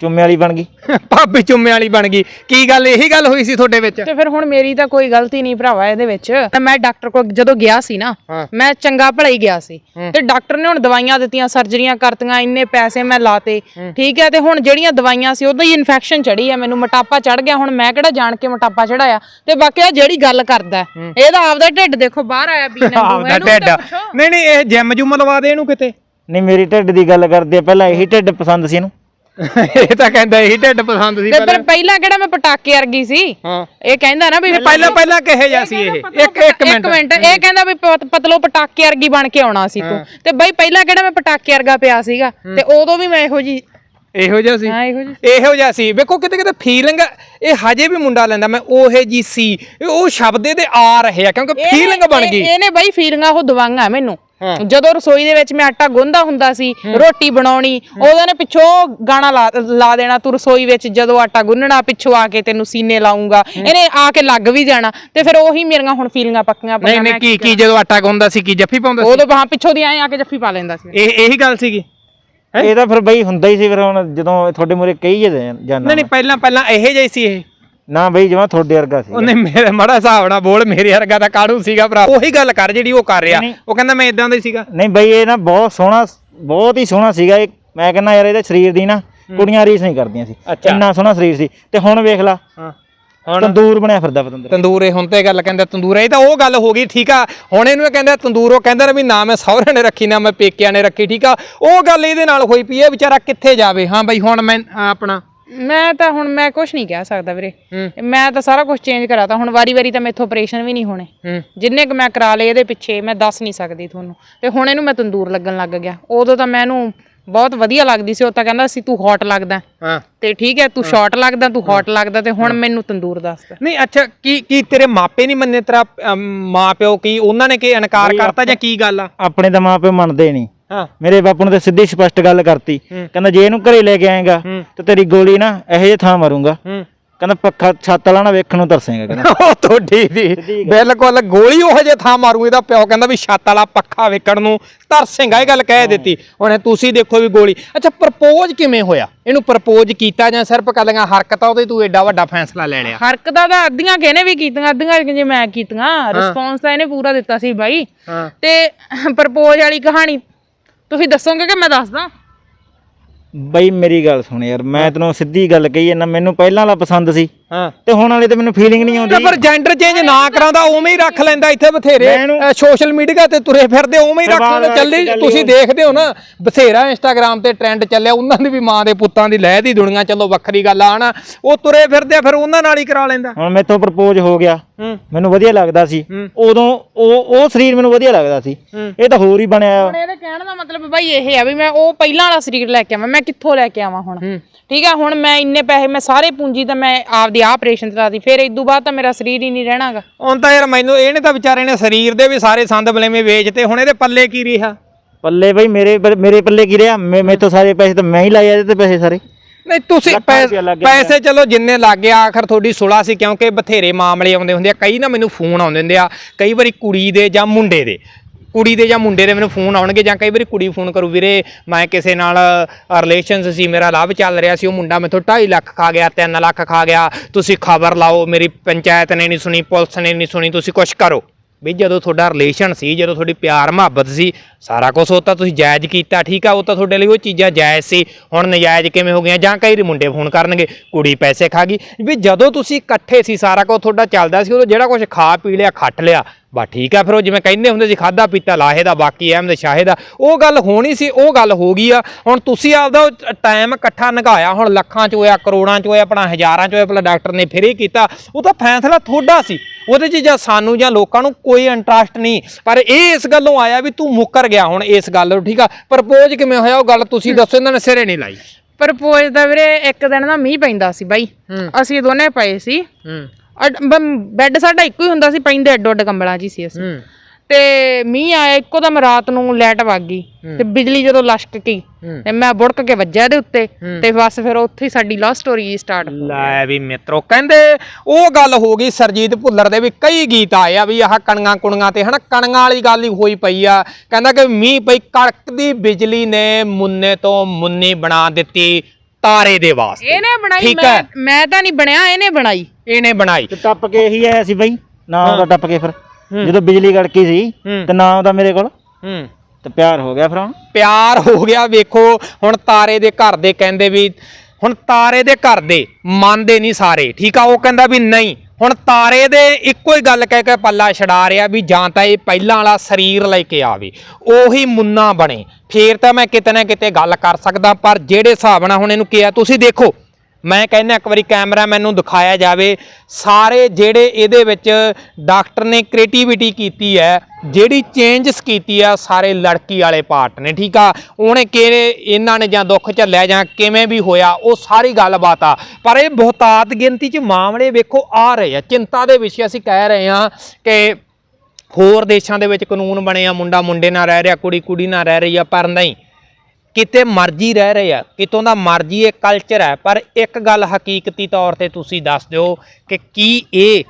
ਚੁੰਮੇ ਵਾਲੀ ਬਣ ਗਈ। ਭਾਬੀ ਚੁੰਮੇ ਵਾਲੀ ਬਣ ਗਈ। ਕੀ ਗੱਲ ਇਹੀ ਗੱਲ ਹੋਈ ਸੀ ਤੁਹਾਡੇ ਵਿੱਚ? ਤੇ ਫਿਰ ਹੁਣ ਮੇਰੀ ਤਾਂ ਕੋਈ ਗਲਤੀ ਨਹੀਂ ਭਰਾਵਾ ਇਹਦੇ ਵਿੱਚ। ਤੇ ਮੈਂ ਡਾਕਟਰ ਕੋਲ ਜਦੋਂ ਗਿਆ ਸੀ ਨਾ ਹਾਂ। ਮੈਂ ਚੰਗਾ ਭਲਾ ਹੀ ਗਿਆ ਸੀ। ਤੇ ਡਾਕਟਰ ਨੇ ਹੁਣ ਦਵਾਈਆਂ ਦਿੱਤੀਆਂ ਸਰਜਰੀਆਂ ਕਰਤੀਆਂ ਇੰਨੇ ਪੈਸੇ ਮੈਂ ਲਾਤੇ। ਠੀਕ ਹੈ ਤੇ ਹੁਣ ਜਿਹੜੀਆਂ ਦਵਾਈਆਂ ਸੀ ਉਹਦਾ ਹੀ ਇਨਫੈਕਸ਼ਨ ਚੜੀ ਆ ਮੈਨੂੰ ਮੋਟਾਪਾ ਚੜ ਗਿਆ। ਹੁਣ ਮੈਂ ਕਿਹੜਾ ਜਾਣ ਕੇ ਮੋਟਾਪਾ ਚੜਾਇਆ ਤੇ ਬਾਕੀ ਆ ਜਿਹੜੀ ਗੱਲ ਕਰਦਾ ਹੈ, ਇਹਦਾ ਆਪਦਾ ਢਿੱਡ ਦੇਖੋ ਬਾਹਰ ਆਇਆ ਵੀ ਆਪਦਾ ਢਿੱਡ ਨਹੀਂ ਨਹੀਂ ਇਹ ਜਿਮ ਜੁਮ ਲਵਾ ਦੇ ਇਹਨੂੰ ਕਿਤੇ। ਨਹੀਂ ਮੇਰੀ ਢਿੱਡ ਦੀ ਗੱਲ ਕਰਦੇ ਆ ਪਹਿਲਾਂ ਇਹੀ ਢਿੱਡ ਪਸੰਦ ਸੀ ਇਹਨੂੰ। ਇਹ ਤਾਂ ਕਹਿੰਦਾ ਇਹੀ ਢਿੱਡ ਪਸੰਦ ਸੀ ਤੇ ਫਿਰ ਪਹਿਲਾਂ ਕਿਹੜਾ ਮੈਂ ਪਟਾਕੇ ਵਰਗੀ ਸੀ? ਹਾਂ। ਇਹ ਕਹਿੰਦਾ ਨਾ ਵੀ ਪਹਿਲਾਂ ਪਹਿਲਾਂ ਕਿਹੇ ਜਾ ਸੀ ਇਹ ਇੱਕ ਇੱਕ ਇੱਕ ਮਿੰਟ। ਮਿੰਟ। ਇਹ ਕਹਿੰਦਾ ਵੀ ਪਤ- ਪਤਲੋ ਪਟਾਕੇ ਵਰਗੀ ਬਣ ਕੇ ਆਉਣਾ ਸੀ ਤੂੰ। ਤੇ ਬਈ ਪਹਿਲਾਂ ਕਿਹੜਾ ਮੈਂ ਪਟਾਕੇ ਵਰਗਾ ਪਿਆ ਸੀਗਾ? ਤੇ ਉਦੋਂ ਵੀ ਮੈਂ ਇਹੋ ਜੀ ਇਹੋ ਜਿਹਾ ਸੀ। ਹਾਂ ਇਹੋ ਜੀ ਇਹੋ ਜਿਹਾ ਸੀ। ਵੇਖੋ ਕਿਤੇ ਕਿਤੇ ਫੀਲਿੰਗ ਇਹ ਹਜੇ ਵੀ ਮੁੰਡਾ ਲੈਂਦਾ। ਮੈਂ ਉਹੇ ਜੀ ਸੀ। ਇਹ ਉਹ ਸ਼ਬਦ ਇਹਦੇ ਆ ਰਹੇ ਆ ਕਿਉਂਕਿ ਫੀਲਿੰਗ ਬਣ ਗਈ। ਇਹਨੇ ਬਈ ਫੀਲਿੰਗਾਂ ਉਹ ਦਵਾਈਆਂ ਮੈਨੂੰ। ਜਦੋਂ ਰਸੋਈ ਦੇ ਵਿੱਚ ਮੈਂ ਆਟਾ ਗੁੰਨਦਾ ਹੁੰਦਾ ਸੀ ਰੋਟੀ ਬਣਾਉਣੀ ਉਦੋਂ ਨੇ ਪਿੱਛੋਂ ਗਾਣਾ ਲਾ ਲਾ ਦੇਣਾ ਤੂੰ ਰਸੋਈ ਵਿੱਚ ਜਦੋਂ ਆਟਾ ਗੁੰਨਣਾ ਪਿੱਛੋਂ ਆ ਕੇ ਤੈਨੂੰ ਸੀਨੇ ਲਾਉਂਗਾ ਇਹਨੇ ਆ ਕੇ ਲੱਗ ਵੀ ਜਾਣਾ ਤੇ ਫਿਰ ਉਹੀ ਮੇਰੀਆਂ ਹੁਣ ਫੀਲਿੰਗਾਂ ਪੱਕੀਆਂ ਨਹੀਂ ਪਈਆਂ ਨਹੀਂ ਕੀ ਕੀ ਜਦੋਂ ਆਟਾ ਗੁੰਦਾ ਸੀ ਕੀ ਜੱਫੀ ਪਾਉਂਦਾ ਸੀ? ਉਦੋਂ ਬਾਹਾਂ ਪਿੱਛੋਂ ਦੀ ਆਏ ਆ ਕੇ ਜੱਫੀ ਪਾ ਲੈਂਦਾ ਸੀ। ਇਹ ਇਹੀ ਗੱਲ ਸੀਗੀ? ਇਹ ਤਾਂ ਫਿਰ ਬਈ ਹੁੰਦਾ ਹੀ ਸੀ ਫਿਰ ਹੁਣ ਜਦੋਂ ਤੁਹਾਡੇ ਮੂਰੇ ਕਹੀ ਜਾਂਦਾ ਨਹੀਂ ਨਹੀਂ ਪਹਿਲਾਂ ਪਹਿਲਾਂ ਇਹੇ ਜਿਹੀ ਸੀ ਇਹ। ਨਾ ਬਈ ਜਮਾ ਤੁਹਾਡੇ ਵਰਗਾ ਸੀ ਉਹਨੇ ਮੇਰੇ ਮੜਾ ਹਿਸਾਬ ਨਾਲ ਬੋਲ ਮੇਰੇ ਵਰਗਾ ਤਾਂ ਕਾੜੂ ਸੀਗਾ ਭਰਾ? ਉਹੀ ਗੱਲ ਕਰ ਜਿਹੜੀ ਉਹ ਕਰ ਰਿਹਾ। ਉਹ ਕਹਿੰਦਾ ਮੈਂ ਇਦਾਂ ਦਾ ਹੀ ਸੀਗਾ। ਨਹੀਂ ਬਈ ਇਹ ਨਾ ਬਹੁਤ ਸੋਹਣਾ ਬਹੁਤ ਹੀ ਸੋਹਣਾ ਸੀਗਾ ਇਹ। ਮੈਂ ਕਹਿੰਦਾ ਯਾਰ ਇਹਦੇ ਸਰੀਰ ਦੀ ਨਾ ਕੁੜੀਆਂ ਰੀਸ ਨਹੀਂ ਕਰਦੀਆਂ ਸੀ। ਇੰਨਾ ਸੋਹਣਾ ਸਰੀਰ ਸੀ। ਤੇ ਹੁਣ ਵੇਖ ਲਾ ਹਾਂ। ਹੁਣ? ਤੰਦੂਰ ਬਣਿਆ ਫਿਰਦਾ ਪਤੰਦਰ। ਤੰਦੂਰੇ ਹੁਣ ਤੇ ਗੱਲ ਕਹਿੰਦਾ ਤੰਦੂਰ ਇਹ ਤਾਂ ਉਹ ਗੱਲ ਹੋ ਗਈ ਠੀਕ ਆ। ਹੁਣ ਇਹਨੂੰ ਇਹ ਕਹਿੰਦਾ ਤੰਦੂਰ ਉਹ ਕਹਿੰਦਾ ਵੀ ਨਾ ਮੈਂ ਸਹੁਰੇ ਨੇ ਰੱਖੀ ਨਾ ਮੈਂ ਪੇਕਿਆਂ ਨੇ ਰੱਖੀ ਠੀਕ ਆ। ਉਹ ਗੱਲ ਇਹਦੇ ਨਾਲ ਹੋਈ ਪਈ ਇਹ ਵਿਚਾਰਾ ਕਿੱਥੇ ਜਾਵੇ? ਹਾਂ ਬਈ ਹੁਣ ਮੈਂ ਆਪਣਾ। ਮੈਂ ਤਾਂ ਹੁਣ ਮੈਂ ਕੁਝ ਨਹੀਂ ਕਹਿ ਸਕਦਾ ਵੀਰੇ। ਹੂੰ। ਮੈਂ ਤਾਂ ਸਾਰਾ ਕੁਝ ਚੇਂਜ ਕਰਾਤਾ। ਹੁਣ ਵਾਰੀ-ਵਾਰੀ ਤਾਂ ਮੈਥੋਂ ਆਪਰੇਸ਼ਨ ਵੀ ਨਹੀਂ ਹੋਣੇ। ਹੂੰ। ਜਿੰਨੇ ਕੁ ਮੈਂ ਕਰਾ ਲਏ ਇਹਦੇ ਪਿੱਛੇ ਮੈਂ ਦੱਸ ਨਹੀਂ ਸਕਦੀ ਤੁਹਾਨੂੰ। ਤੇ ਹੁਣ ਇਹਨੂੰ ਮੈਂ ਤੰਦੂਰ ਲੱਗਣ ਲੱਗ ਗਿਆ। ਉਦੋਂ ਤਾਂ ਮੈਨੂੰ ਬਹੁਤ ਵਧੀਆ ਲੱਗਦੀ ਸੀ। ਉਹ ਤਾਂ ਕਹਿੰਦਾ ਸੀ ਤੂੰ ਹੌਟ ਲੱਗਦਾ। ਹਾਂ। ਤੇ ਠੀਕ ਹੈ ਤੂੰ ਸ਼ਾਰਟ ਲੱਗਦਾ ਤੂੰ ਹੌਟ ਲੱਗਦਾ ਤੇ ਹੁਣ ਮੈਨੂੰ ਤੰਦੂਰ ਦੱਸਦਾ ਨਹੀਂ ਅੱਛਾ ਕੀ ਕੀ ਤੇਰੇ ਮਾਪੇ ਨਹੀਂ ਮੰਨੇ ਤੇਰਾ ਅਮ, ਮਾਂ ਪਿਓ ਕੀ? ਉਹਨਾਂ ਨੇ ਕੀ ਇਨਕਾਰ ਕਰਤਾ ਜਾਂ ਕੀ ਗੱਲ ਆ? ਆਪਣੇ ਤਾਂ ਮਾਪੇ ਮੰਨਦੇ ਨਹੀਂ। ਹਾਂ। ਮੇਰੇ ਬਾਪੂ ਨੇ ਤਾਂ ਸਿੱਧੀ ਸਪਸ਼ਟ ਗੱਲ ਕਰਤੀ। ਕਹਿੰਦਾ ਜੇ ਇਹਨੂੰ ਘਰੇ ਲੈ ਕੇ ਆਏਗਾ। ਤੇ ਤੇਰੀ ਗੋਲੀ ਨਾ ਇਹੋ ਜਿਹੇ ਥਾਂ ਮਾਰੂੰਗਾ। ਕਹਿੰਦਾ ਪੱਖਾ ਛੱਤ ਨਾ ਵੇਖਣ ਨੂੰ ਤਰਸੇਗਾ ਕਹਿੰਦਾ। ਉਹ ਤੁਹਾਡੀ ਦੀ ਬਿਲਕੁਲ ਗੋਲੀ ਉਹ ਜੇ ਥਾਂ ਮਾਰੂ ਇਹਦਾ ਪਿਓ ਕਹਿੰਦਾ ਵੀ ਛੱਤ ਵਾਲਾ ਪੱਖਾ ਵੇਖਣ ਨੂੰ ਤਰਸੇਗਾ ਇਹ ਗੱਲ ਕਹਿ ਦਿੱਤੀ। ਹੁਣ ਤੁਸੀਂ ਦੇਖੋ ਵੀ ਗੋਲੀ। ਅੱਛਾ ਪ੍ਰਪੋਜ਼ ਕਿਵੇਂ ਹੋਇਆ? ਇਹਨੂੰ ਪ੍ਰਪੋਜ਼ ਕੀਤਾ ਜਾਂ ਸਿਰਫ ਕੱਲੀਆਂ ਹਰਕਤਾਂ ਉਹਦੇ ਤੂੰ ਐਡਾ ਵੱਡਾ ਫੈਸਲਾ ਲੈ ਲਿਆ? ਹਰਕਤਾਂ ਤਾਂ ਅੱਧੀਆਂ ਕਿਹਨੇ ਵੀ ਕੀਤੀਆਂ ਅੱਧੀਆਂ ਜੇ ਮੈਂ ਕੀਤੀਆਂ। ਰਿਸਪੌਂਸ ਤਾਂ ਇਹਨੇ ਪੂਰਾ ਦਿੱਤਾ ਸੀ ਬਾਈ। ਤੇ ਪ੍ਰਪੋਜ਼ ਵਾਲੀ ਕਹਾਣੀ ਤੁਸੀਂ ਦੱਸੋਗੇ ਕਿ ਮੈਂ ਦੱਸਦਾ? ਬਈ ਮੇਰੀ ਗੱਲ ਸੁਣ ਯਾਰ, ਮੈਂ ਤੈਨੂੰ ਸਿੱਧੀ ਗੱਲ ਕਹੀ ਨਾ ਮੈਨੂੰ ਪਹਿਲਾਂ ਵਾਲਾ ਪਸੰਦ ਸੀ। ਹਾਂ। ਤੇ ਹੁਣ ਵਾਲੇ ਤੇ ਮੈਨੂੰ ਫੀਲਿੰਗ ਨਹੀਂ ਆਉਂਦੀ। ਫਿਰ ਜੈਂਡਰ ਚੇਂਜ ਨਾ ਕਰਾਂਦਾ ਉਵੇਂ ਹੀ ਰੱਖ ਲੈਂਦਾ ਇੱਥੇ ਬਥੇਰੇ। ਸੋਸ਼ਲ ਮੀਡੀਆ ਤੇ ਤੁਰੇ ਫਿਰਦੇ ਉਵੇਂ ਹੀ ਰੱਖ ਲੈਂਦਾ। ਚੱਲੀ ਤੁਸੀਂ ਦੇਖਦੇ ਹੋ ਨਾ ਬਥੇਰਾ ਇੰਸਟਾਗ੍ਰam ਤੇ ਟ੍ਰੈਂਡ ਚੱਲਿਆ ਉਹਨਾਂ ਦੀ ਵੀ ਮਾਂ ਦੇ ਪੁੱਤਾਂ ਦੀ ਲਹਿ ਦੀ ਦੁਨੀਆ ਚਲੋ ਵੱਖਰੀ ਗੱਲ ਆ ਹਨਾ। ਉਹ ਤੁਰੇ ਫਿਰਦੇ ਫਿਰ ਉਹਨਾਂ ਨਾਲ ਹੀ ਕਰਾ ਲੈਂਦਾ। ਹੁਣ ਮੈਥੋਂ ਪ੍ਰਪੋਜ਼ ਹੋ ਗਿਆ। ਮੈਨੂੰ ਵਧੀਆ ਲੱਗਦਾ ਸੀ। ਉਦੋਂ ਉਹ ਉਹ ਸਰੀਰ ਮੈਨੂੰ ਵਧੀਆ ਲੱਗਦਾ ਸੀ। ਇਹ ਤਾਂ ਹੋਰ ਹੀ ਬਣਿਆ। ਹੁਣ ਇਹਦੇ ਕਹਿਣ ਦਾ ਮਤਲਬ ਬਾਈ ਇਹ ਆ ਵੀ ਮੈਂ ਉਹ ਪਹਿਲਾਂ ਵਾਲਾ ਸਰੀਰ ਲੈ ਕੇ ਆਵਾਂ ਮੈਂ ਕਿੱਥੋਂ ਲੈ ਕੇ ਆਵਾਂ ਹੁਣ? ਹੂੰ। ਠੀਕ ਆ ਹੁਣ ਮੈਂ ਇੰਨੇ ਪੈਸੇ ਮੈਂ ਸਾਰੇ ਪੂੰਜੀ ਤਾਂ ਮੈਂ ਆਪਦੀ ਆਪਰੇਸ਼ਨ ਤੇ ਲਾਦੀ ਫਿਰ ਇਦੋਂ ਬਾਅਦ ਤਾਂ ਮੇਰਾ ਸਰੀਰ ਹੀ ਨਹੀਂ ਰਹਿਣਾਗਾ। ਹੁਣ ਤਾਂ ਯਾਰ ਮੈਨੂੰ ਇਹਨੇ ਤਾਂ ਵਿਚਾਰੇ ਨੇ ਸਰੀਰ ਦੇ ਵੀ ਸਾਰੇ ਸੰਦ ਬਲੇਵੇਂ ਵੇਚਤੇ ਹੁਣ ਇਹਦੇ ਪੱਲੇ ਕੀ ਰਿਹਾ? ਪੱਲੇ ਬਈ ਮੇਰੇ ਮੇਰੇ ਪੱਲੇ ਕੀ ਰਿਹਾ? ਮੇ- ਮੈਥੋਂ ਸਾਰੇ ਪੈਸੇ ਤਾਂ ਮੈਂ ਹੀ ਲਾਏ ਆ ਇਹਦੇ ਤੇ ਪੈਸੇ ਸਾਰੇ। ਨਹੀਂ ਤੁਸੀਂ ਪੈਸੇ ਚਲੋ ਜਿੰਨੇ ਲੱਗ ਗਿਆ ਆਖਰ ਤੁਹਾਡੀ ਸੁਲਾ ਸੀ ਕਿਉਂਕਿ ਬਥੇਰੇ ਮਾਮਲੇ ਆਉਂਦੇ ਹੁੰਦੇ ਆ ਕਈ ਨਾ ਮੈਨੂੰ ਫੋਨ ਆਉਂਦੇ ਹੁੰਦੇ ਆ ਕਈ ਵਾਰੀ ਕੁੜੀ ਦੇ ਜਾਂ ਮੁੰਡੇ ਦੇ। ਕੁੜੀ ਦੇ ਜਾਂ ਮੁੰਡੇ ਦੇ ਮੈਨੂੰ ਫੋਨ ਆਉਣਗੇ ਜਾਂ ਕਈ ਵਾਰੀ ਕੁੜੀ ਫੋਨ ਕਰੂ। ਵੀਰੇ, ਮੈਂ ਕਿਸੇ ਨਾਲ ਰਿਲੇਸ਼ਨਸ ਸੀ, ਮੇਰਾ ਲਵ ਚੱਲ ਰਿਹਾ ਸੀ, ਉਹ ਮੁੰਡਾ ਮੈਥੋਂ 2.5 ਲੱਖ ਖਾ ਗਿਆ 3 ਲੱਖ ਖਾ ਗਿਆ। ਤੁਸੀਂ ਖਬਰ ਲਾਓ, ਮੇਰੀ ਪੰਚਾਇਤ ਨੇ ਨਹੀਂ ਸੁਣੀ, ਪੁਲਿਸ ਨੇ ਨਹੀਂ ਸੁਣੀ, ਤੁਸੀਂ ਕੁਝ ਕਰੋ। ਵੀ ਜਦੋਂ ਤੁਹਾਡਾ ਰਿਲੇਸ਼ਨ ਸੀ, ਜਦੋਂ ਤੁਹਾਡੀ ਪਿਆਰ ਮੁਹੱਬਤ ਸੀ, ਸਾਰਾ ਕੁਝ ਉਹ ਤਾਂ ਤੁਸੀਂ ਜਾਇਜ਼ ਕੀਤਾ, ਠੀਕ ਆ? ਉਹ ਤਾਂ ਤੁਹਾਡੇ ਲਈ ਉਹ ਚੀਜ਼ਾਂ ਜਾਇਜ਼ ਸੀ। ਹੁਣ ਨਜਾਇਜ਼ ਕਿਵੇਂ ਹੋ ਗਈਆਂ? ਜਾਂ ਕਈ ਮੁੰਡੇ ਫੋਨ ਕਰਨਗੇ, ਕੁੜੀ ਪੈਸੇ ਖਾ ਗਈ। ਵੀ ਜਦੋਂ ਤੁਸੀਂ ਇਕੱਠੇ ਸੀ, ਸਾਰਾ ਕੁਝ ਤੁਹਾਡਾ ਚੱਲਦਾ ਸੀ, ਉਦੋਂ ਜਿਹੜਾ ਕੁਝ ਖਾ ਪੀ ਲਿਆ, ਖੱਟ ਲਿਆ ਬਾ ਠੀਕ ਆ ਫਿਰ ਉਹ ਜਿਵੇਂ ਕਹਿੰਦੇ ਹੁੰਦੇ ਸੀ ਖਾਦਾ ਪੀਤਾ ਲਾਹੇ ਦਾ ਬਾਕੀ ਅਹਿਮਦ ਸ਼ਾਹੇ ਦਾ। ਉਹ ਗੱਲ ਹੋਣੀ ਸੀ ਉਹ ਗੱਲ ਹੋ ਗਈ ਆ। ਹੁਣ ਤੁਸੀਂ ਆਪਦਾ ਟਾਈਮ ਇਕੱਠਾ ਨਗਾਇਆ ਹੁਣ ਲੱਖਾਂ ਚ ਹੋਇਆ ਕਰੋੜਾਂ ਚ ਹੋਇਆ ਆਪਣਾ ਹਜ਼ਾਰਾਂ ਚ ਹੋਇਆ ਪਹਿਲਾਂ ਡਾਕਟਰ ਨੇ ਫਿਰ ਹੀ ਕੀਤਾ। ਉਹ ਤਾਂ ਫੈਸਲਾ ਤੁਹਾਡਾ ਸੀ। ਉਹਦੇ 'ਚ ਜਾਂ ਸਾਨੂੰ ਜਾਂ ਲੋਕਾਂ ਨੂੰ ਕੋਈ ਇੰਟਰਸਟ ਨਹੀਂ। ਪਰ ਇਹ ਇਸ ਗੱਲੋਂ ਆਇਆ ਵੀ ਤੂੰ ਮੁੱਕਰ ਗਿਆ ਹੁਣ ਇਸ ਗੱਲ ਨੂੰ ਠੀਕ ਆ? ਪ੍ਰਪੋਜ਼ ਕਿਵੇਂ ਹੋਇਆ? ਉਹ ਗੱਲ ਤੁਸੀਂ ਦੱਸੋ ਇਹਨਾਂ ਨੇ ਸਿਰੇ ਨਹੀਂ ਲਾਈ। ਪ੍ਰਪੋਜ਼ ਦਾ ਵੀਰੇ ਇੱਕ ਦਿਨ ਨਾ ਮੀਂਹ ਪੈਂਦਾ ਸੀ ਬਾਈ। ਅਸੀਂ ਦੋਨੇ ਪਏ ਸੀ। ਅਡ- ਬ- ਬੈੱਡ ਸਾਡਾ ਇੱਕੋ ਹੀ ਹੁੰਦਾ ਸੀ ਪੈਂਦੇ ਅੱਡੋ ਅੱਡ ਕੰਬਲਾਂ 'ਚ ਹੀ ਸੀ ਅਸੀਂ। ਹੂੰ। ਤੇ ਮੀਂਹ ਆਇਆ ਇੱਕੋ ਦਮ ਰਾਤ ਨੂੰ ਲਾਈਟ ਵਗ ਗਈ। ਤੇ ਬਿਜਲੀ ਜਦੋਂ ਲਸ਼ਕ ਗਈ ਹੂੰ। ਤੇ ਮੈਂ ਬੁੜਕ ਕੇ ਵੱਜਿਆ ਇਹਦੇ ਉੱਤੇ। ਤੇ ਬਸ ਫਿਰ ਉੱਥੇ ਹੀ ਸਾਡੀ ਲਵ ਸਟੋਰੀ ਸਟਾਰਟ ਲੈ ਵੀ ਮਿੱਤਰੋ ਕਹਿੰਦੇ ਉਹ ਗੱਲ ਹੋ ਗਈ ਸਰਜੀਤ ਭੁੱਲਰ ਦੇ ਵੀ ਕਈ ਗੀਤ ਆਏ ਆ ਵੀ ਆਹ ਕਣੀਆਂ ਕੁਣੀਆਂ ਤੇ ਹਨਾ ਕਣੀਆਂ ਵਾਲੀ ਗੱਲ ਹੀ ਹੋਈ ਪਈ ਆ। ਕਹਿੰਦਾ ਕਿ ਮੀਂਹ ਪਈ ਕੜਕਦੀ ਬਿਜਲੀ ਨੇ ਮੁੰਨੇ ਤੋਂ ਮੁੰਨੀ ਬਣਾ ਦਿੱਤੀ। ਤਾਰੇ ਦੇ ਵਾਸਤੇ। ਇਹਨੇ ਬਣਾਈ ਠੀਕ ਮੈਂ ਹੈ। ਮੈਂ ਤਾਂ ਨਹੀਂ ਬਣਿਆ ਇਹਨੇ ਬਣਾਈ। ਇਹਨੇ ਬਣਾਈ। ਤੇ ਟੱਪ ਕੇ ਇਹੀ ਆਇਆ ਸੀ ਬਈ ਨਾ ਉਹਦਾ ਟੱਪ ਕੇ ਫਿਰ। ਜਦੋਂ ਬਿਜਲੀ ਗੜਕੀ ਸੀ ਹੂੰ। ਤੇ ਨਾ ਉਹਦਾ ਮੇਰੇ ਕੋਲ। ਹੂੰ। ਤੇ ਪਿਆਰ ਹੋ ਗਿਆ ਫਿਰ ਹੁਣ। ਪਿਆਰ ਹੋ ਗਿਆ ਵੇਖੋ ਹੁਣ ਤਾਰੇ ਦੇ ਘਰ ਦੇ ਕਹਿੰਦੇ ਵੀ ਹੁਣ ਤਾਰੇ ਦੇ ਘਰ ਦੇ ਮੰਨਦੇ ਨਹੀਂ ਸਾਰੇ। ਠੀਕ ਆ ਉਹ ਕਹਿੰਦਾ ਵੀ ਨਹੀਂ ਹੁਣ ਤਾਰੇ ਦੇ ਇੱਕੋ ਹੀ ਗੱਲ ਕਹਿ ਕੇ ਪੱਲਾ ਛਡਾ ਰਿਹਾ ਵੀ ਜਾਂ ਤਾਂ ਇਹ ਪਹਿਲਾਂ ਵਾਲਾ ਸਰੀਰ ਲੈ ਕੇ ਆਵੇ, ਉਹੀ ਮੁੰਨਾ ਬਣੇ। ਫੇਰ ਤਾਂ ਮੈਂ ਕਿਤੇ ਨਾ ਕਿਤੇ ਗੱਲ ਕਰ ਸਕਦਾ, ਪਰ ਜਿਹੜੇ ਹਿਸਾਬ ਨਾਲ ਹੁਣ ਇਹਨੂੰ ਕਿਹਾ, ਤੁਸੀਂ ਦੇਖੋ। ਮੈਂ ਕਹਿੰਦਾ ਇੱਕ ਵਾਰੀ ਕੈਮਰਾ ਮੈਨੂੰ ਦਿਖਾਇਆ ਜਾਵੇ, ਸਾਰੇ ਜਿਹੜੇ ਇਹਦੇ ਵਿੱਚ ਡਾਕਟਰ ਨੇ ਕ੍ਰੀਏਟੀਵਿਟੀ ਕੀਤੀ ਹੈ, ਜਿਹੜੀ ਚੇਂਜਸ ਕੀਤੀ ਆ, ਸਾਰੇ ਲੜਕੀ ਵਾਲੇ ਪਾਰਟ ਨੇ, ਠੀਕ ਆ? ਉਹਨੇ ਕਿਹੜੇ ਇਹਨਾਂ ਨੇ ਜਾਂ ਦੁੱਖ ਝੱਲਿਆ ਜਾਂ ਕਿਵੇਂ ਵੀ ਹੋਇਆ, ਉਹ ਸਾਰੀ ਗੱਲਬਾਤ ਆ। ਪਰ ਇਹ ਬਹੁਤਾਤ ਗਿਣਤੀ 'ਚ ਮਾਮਲੇ ਵੇਖੋ ਆ ਰਹੇ ਆ। ਚਿੰਤਾ ਦੇ ਵਿਸ਼ੇ ਅਸੀਂ ਕਹਿ ਰਹੇ ਹਾਂ ਕਿ ਹੋਰ ਦੇਸ਼ਾਂ ਦੇ ਵਿੱਚ ਕਾਨੂੰਨ ਬਣੇ ਆ, ਮੁੰਡਾ ਮੁੰਡੇ ਨਾਲ ਰਹਿ ਰਿਹਾ, ਕੁੜੀ ਕੁੜੀ ਨਾਲ ਰਹਿ ਰਹੀ ਆ, ਪਰ ਨਹੀਂ। ਕਿਤੇ ਮਰਜ਼ੀ ਰਹਿ ਰਹੇ ਆ, ਕਿਤੋਂ ਦਾ ਮਰਜ਼ੀ ਇਹ ਕਲਚਰ ਹੈ, ਪਰ ਇੱਕ ਗੱਲ ਹਕੀਕਤੀ ਤੌਰ ਤੇ ਤੁਸੀਂ ਦੱਸ ਦਿਓ ਕਿ ਕੀ ਇਹ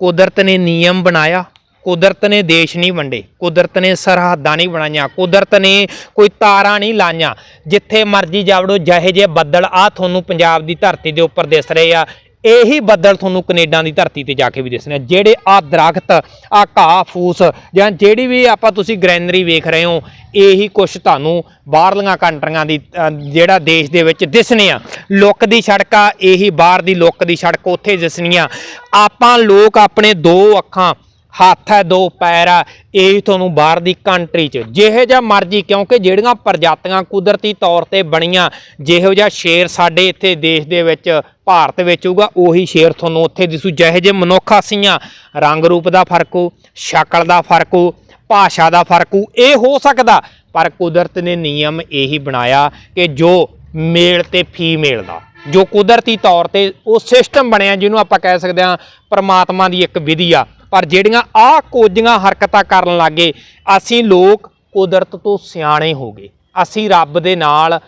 ਕੁਦਰਤ ਨੇ ਨਿਯਮ ਬਣਾਇਆ? ਕੁਦਰਤ ਨੇ ਦੇਸ਼ ਨਹੀਂ ਵੰਡੇ, ਕੁਦਰਤ ਨੇ ਸਰਹੱਦਾਂ ਨਹੀਂ ਬਣਾਈਆਂ, ਕੁਦਰਤ ਨੇ ਕੋਈ ਤਾਰਾਂ ਨਹੀਂ ਲਾਈਆਂ। ਜਿੱਥੇ ਮਰਜ਼ੀ ਜਾਵੜੋ, ਜਿਹੇ ਜੇ ਬੱਦਲ ਆ ਤੁਹਾਨੂੰ ਪੰਜਾਬ ਦੀ ਧਰਤੀ ਦੇ ਉੱਪਰ ਦਿਸ ਰਹੇ ਆ ਇਹੀ ਬੱਦਲ ਤੁਹਾਨੂੰ ਕੈਨੇਡਾ ਦੀ ਧਰਤੀ ਤੇ ਜਾ ਕੇ ਵੀ ਦਿਸਣੇ ਜਿਹੜੇ ਆ ਦਰਖਤ ਆ ਘਾਹ, ਫੂਸ ਜਾਂ ਜਿਹੜੀ ਵੀ ਆਪਾਂ ਤੁਸੀਂ ਗ੍ਰੈਨਰੀ ਵੇਖ ਰਹੇ ਹੋ, ਇਹੀ ਕੁਛ ਤੁਹਾਨੂੰ ਬਾਹਰਲੀਆਂ ਕੰਟਰੀਆਂ ਦੀ ਜਿਹੜਾ ਦੇਸ਼ ਦੇ ਵਿੱਚ ਦਿਸਣੇ ਆ। ਲੁੱਕ ਦੀ ਸੜਕ ਆ, ਇਹੀ ਬਾਹਰ ਦੀ ਲੁੱਕ ਦੀ ਸੜਕ ਉੱਥੇ ਦਿਸਣੀਆਂ ਆਪਾਂ ਲੋਕ ਆਪਣੇ ਦੋ ਅੱਖਾਂ ਹੱਥ ਹੈ, ਦੋ ਪੈਰ ਆ, ਇਹ ਤੁਹਾਨੂੰ ਬਾਹਰ ਦੀ ਕੰਟਰੀ 'ਚ। ਜਿਹੇ ਜਿਹਾ ਮਰਜ਼ੀ, ਕਿਉਂਕਿ ਜਿਹੜੀਆਂ ਪ੍ਰਜਾਤੀਆਂ ਕੁਦਰਤੀ ਤੌਰ ਤੇ ਬਣੀਆਂ, ਜਿਹੋ ਜਿਹਾ ਸ਼ੇਰ ਸਾਡੇ ਇੱਥੇ ਦੇਸ਼ ਦੇ ਵਿੱਚ, ਭਾਰਤ ਵਿੱਚ ਹੋਊਗਾ, ਉਹੀ ਸ਼ੇਰ ਤੁਹਾਨੂੰ ਉੱਥੇ ਦਿਸੂ। ਜਿਹੇ ਜਿਹੇ ਮਨੁੱਖ ਸੀਆਂ, ਰੰਗ ਰੂਪ ਦਾ ਫ਼ਰਕ ਹੋ ਸ਼ਕਲ ਦਾ ਫ਼ਰਕ ਹੋ ਭਾਸ਼ਾ ਦਾ ਫ਼ਰਕ ਹੋ ਇਹ ਹੋ ਸਕਦਾ। ਪਰ ਕੁਦਰਤ ਨੇ ਨਿਯਮ ਇਹੀ ਬਣਾਇਆ ਕਿ ਜੋ ਮੇਲ ਤੇ ਫੀਮੇਲ ਦਾ, ਜੋ ਕੁਦਰਤੀ ਤੌਰ ਤੇ ਉਹ ਸਿਸਟਮ ਬਣਿਆ ਜਿਹਨੂੰ ਆਪਾਂ ਕਹਿ ਸਕਦੇ ਹਾਂ ਪਰਮਾਤਮਾ ਦੀ ਇੱਕ ਵਿਧੀ ਆ ਪਰ ਜਿਹੜੀਆਂ ਆਹ ਕੋਝੀਆਂ ਹਰਕਤਾਂ ਕਰਨ ਲੱਗੇ, ਅਸੀਂ ਲੋਕ ਕੁਦਰਤ ਤੋਂ ਸਿਆਣੇ ਹੋ ਗਏ। ਅਸੀਂ ਰੱਬ ਦੇ ਨਾਲ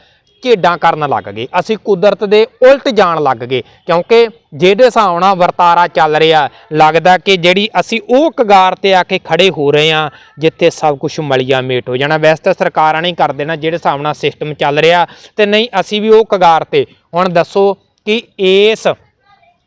ਝੇਡਾਂ ਕਰਨ ਲੱਗ ਗਏ। ਅਸੀਂ ਕੁਦਰਤ ਦੇ ਉਲਟ ਜਾਣ ਲੱਗ ਗਏ। ਕਿਉਂਕਿ ਜਿਹੜੇ ਹਿਸਾਬ ਨਾਲ ਵਰਤਾਰਾ ਚੱਲ ਰਿਹਾ, ਲੱਗਦਾ ਕਿ ਜਿਹੜੀ ਅਸੀਂ ਉਹ ਕਗਾਰ ਤੇ ਆ ਕੇ ਖੜੇ ਹੋ ਰਹੇ ਆ ਜਿੱਥੇ ਸਭ ਕੁਝ ਮਲਿਆ ਮੇਟ ਹੋ ਜਾਣਾ। ਵੈਸੇ ਤਾਂ ਸਰਕਾਰਾਂ ਨੇ ਕਰ ਦੇਣਾ, ਜਿਹੜੇ ਹਿਸਾਬ ਨਾਲ ਸਿਸਟਮ ਚੱਲ ਰਿਹਾ ਤੇ ਨਹੀਂ, ਅਸੀਂ ਵੀ ਉਹ ਕਗਾਰ ਤੇ। ਹੁਣ ਦੱਸੋ ਕਿ ਇਸ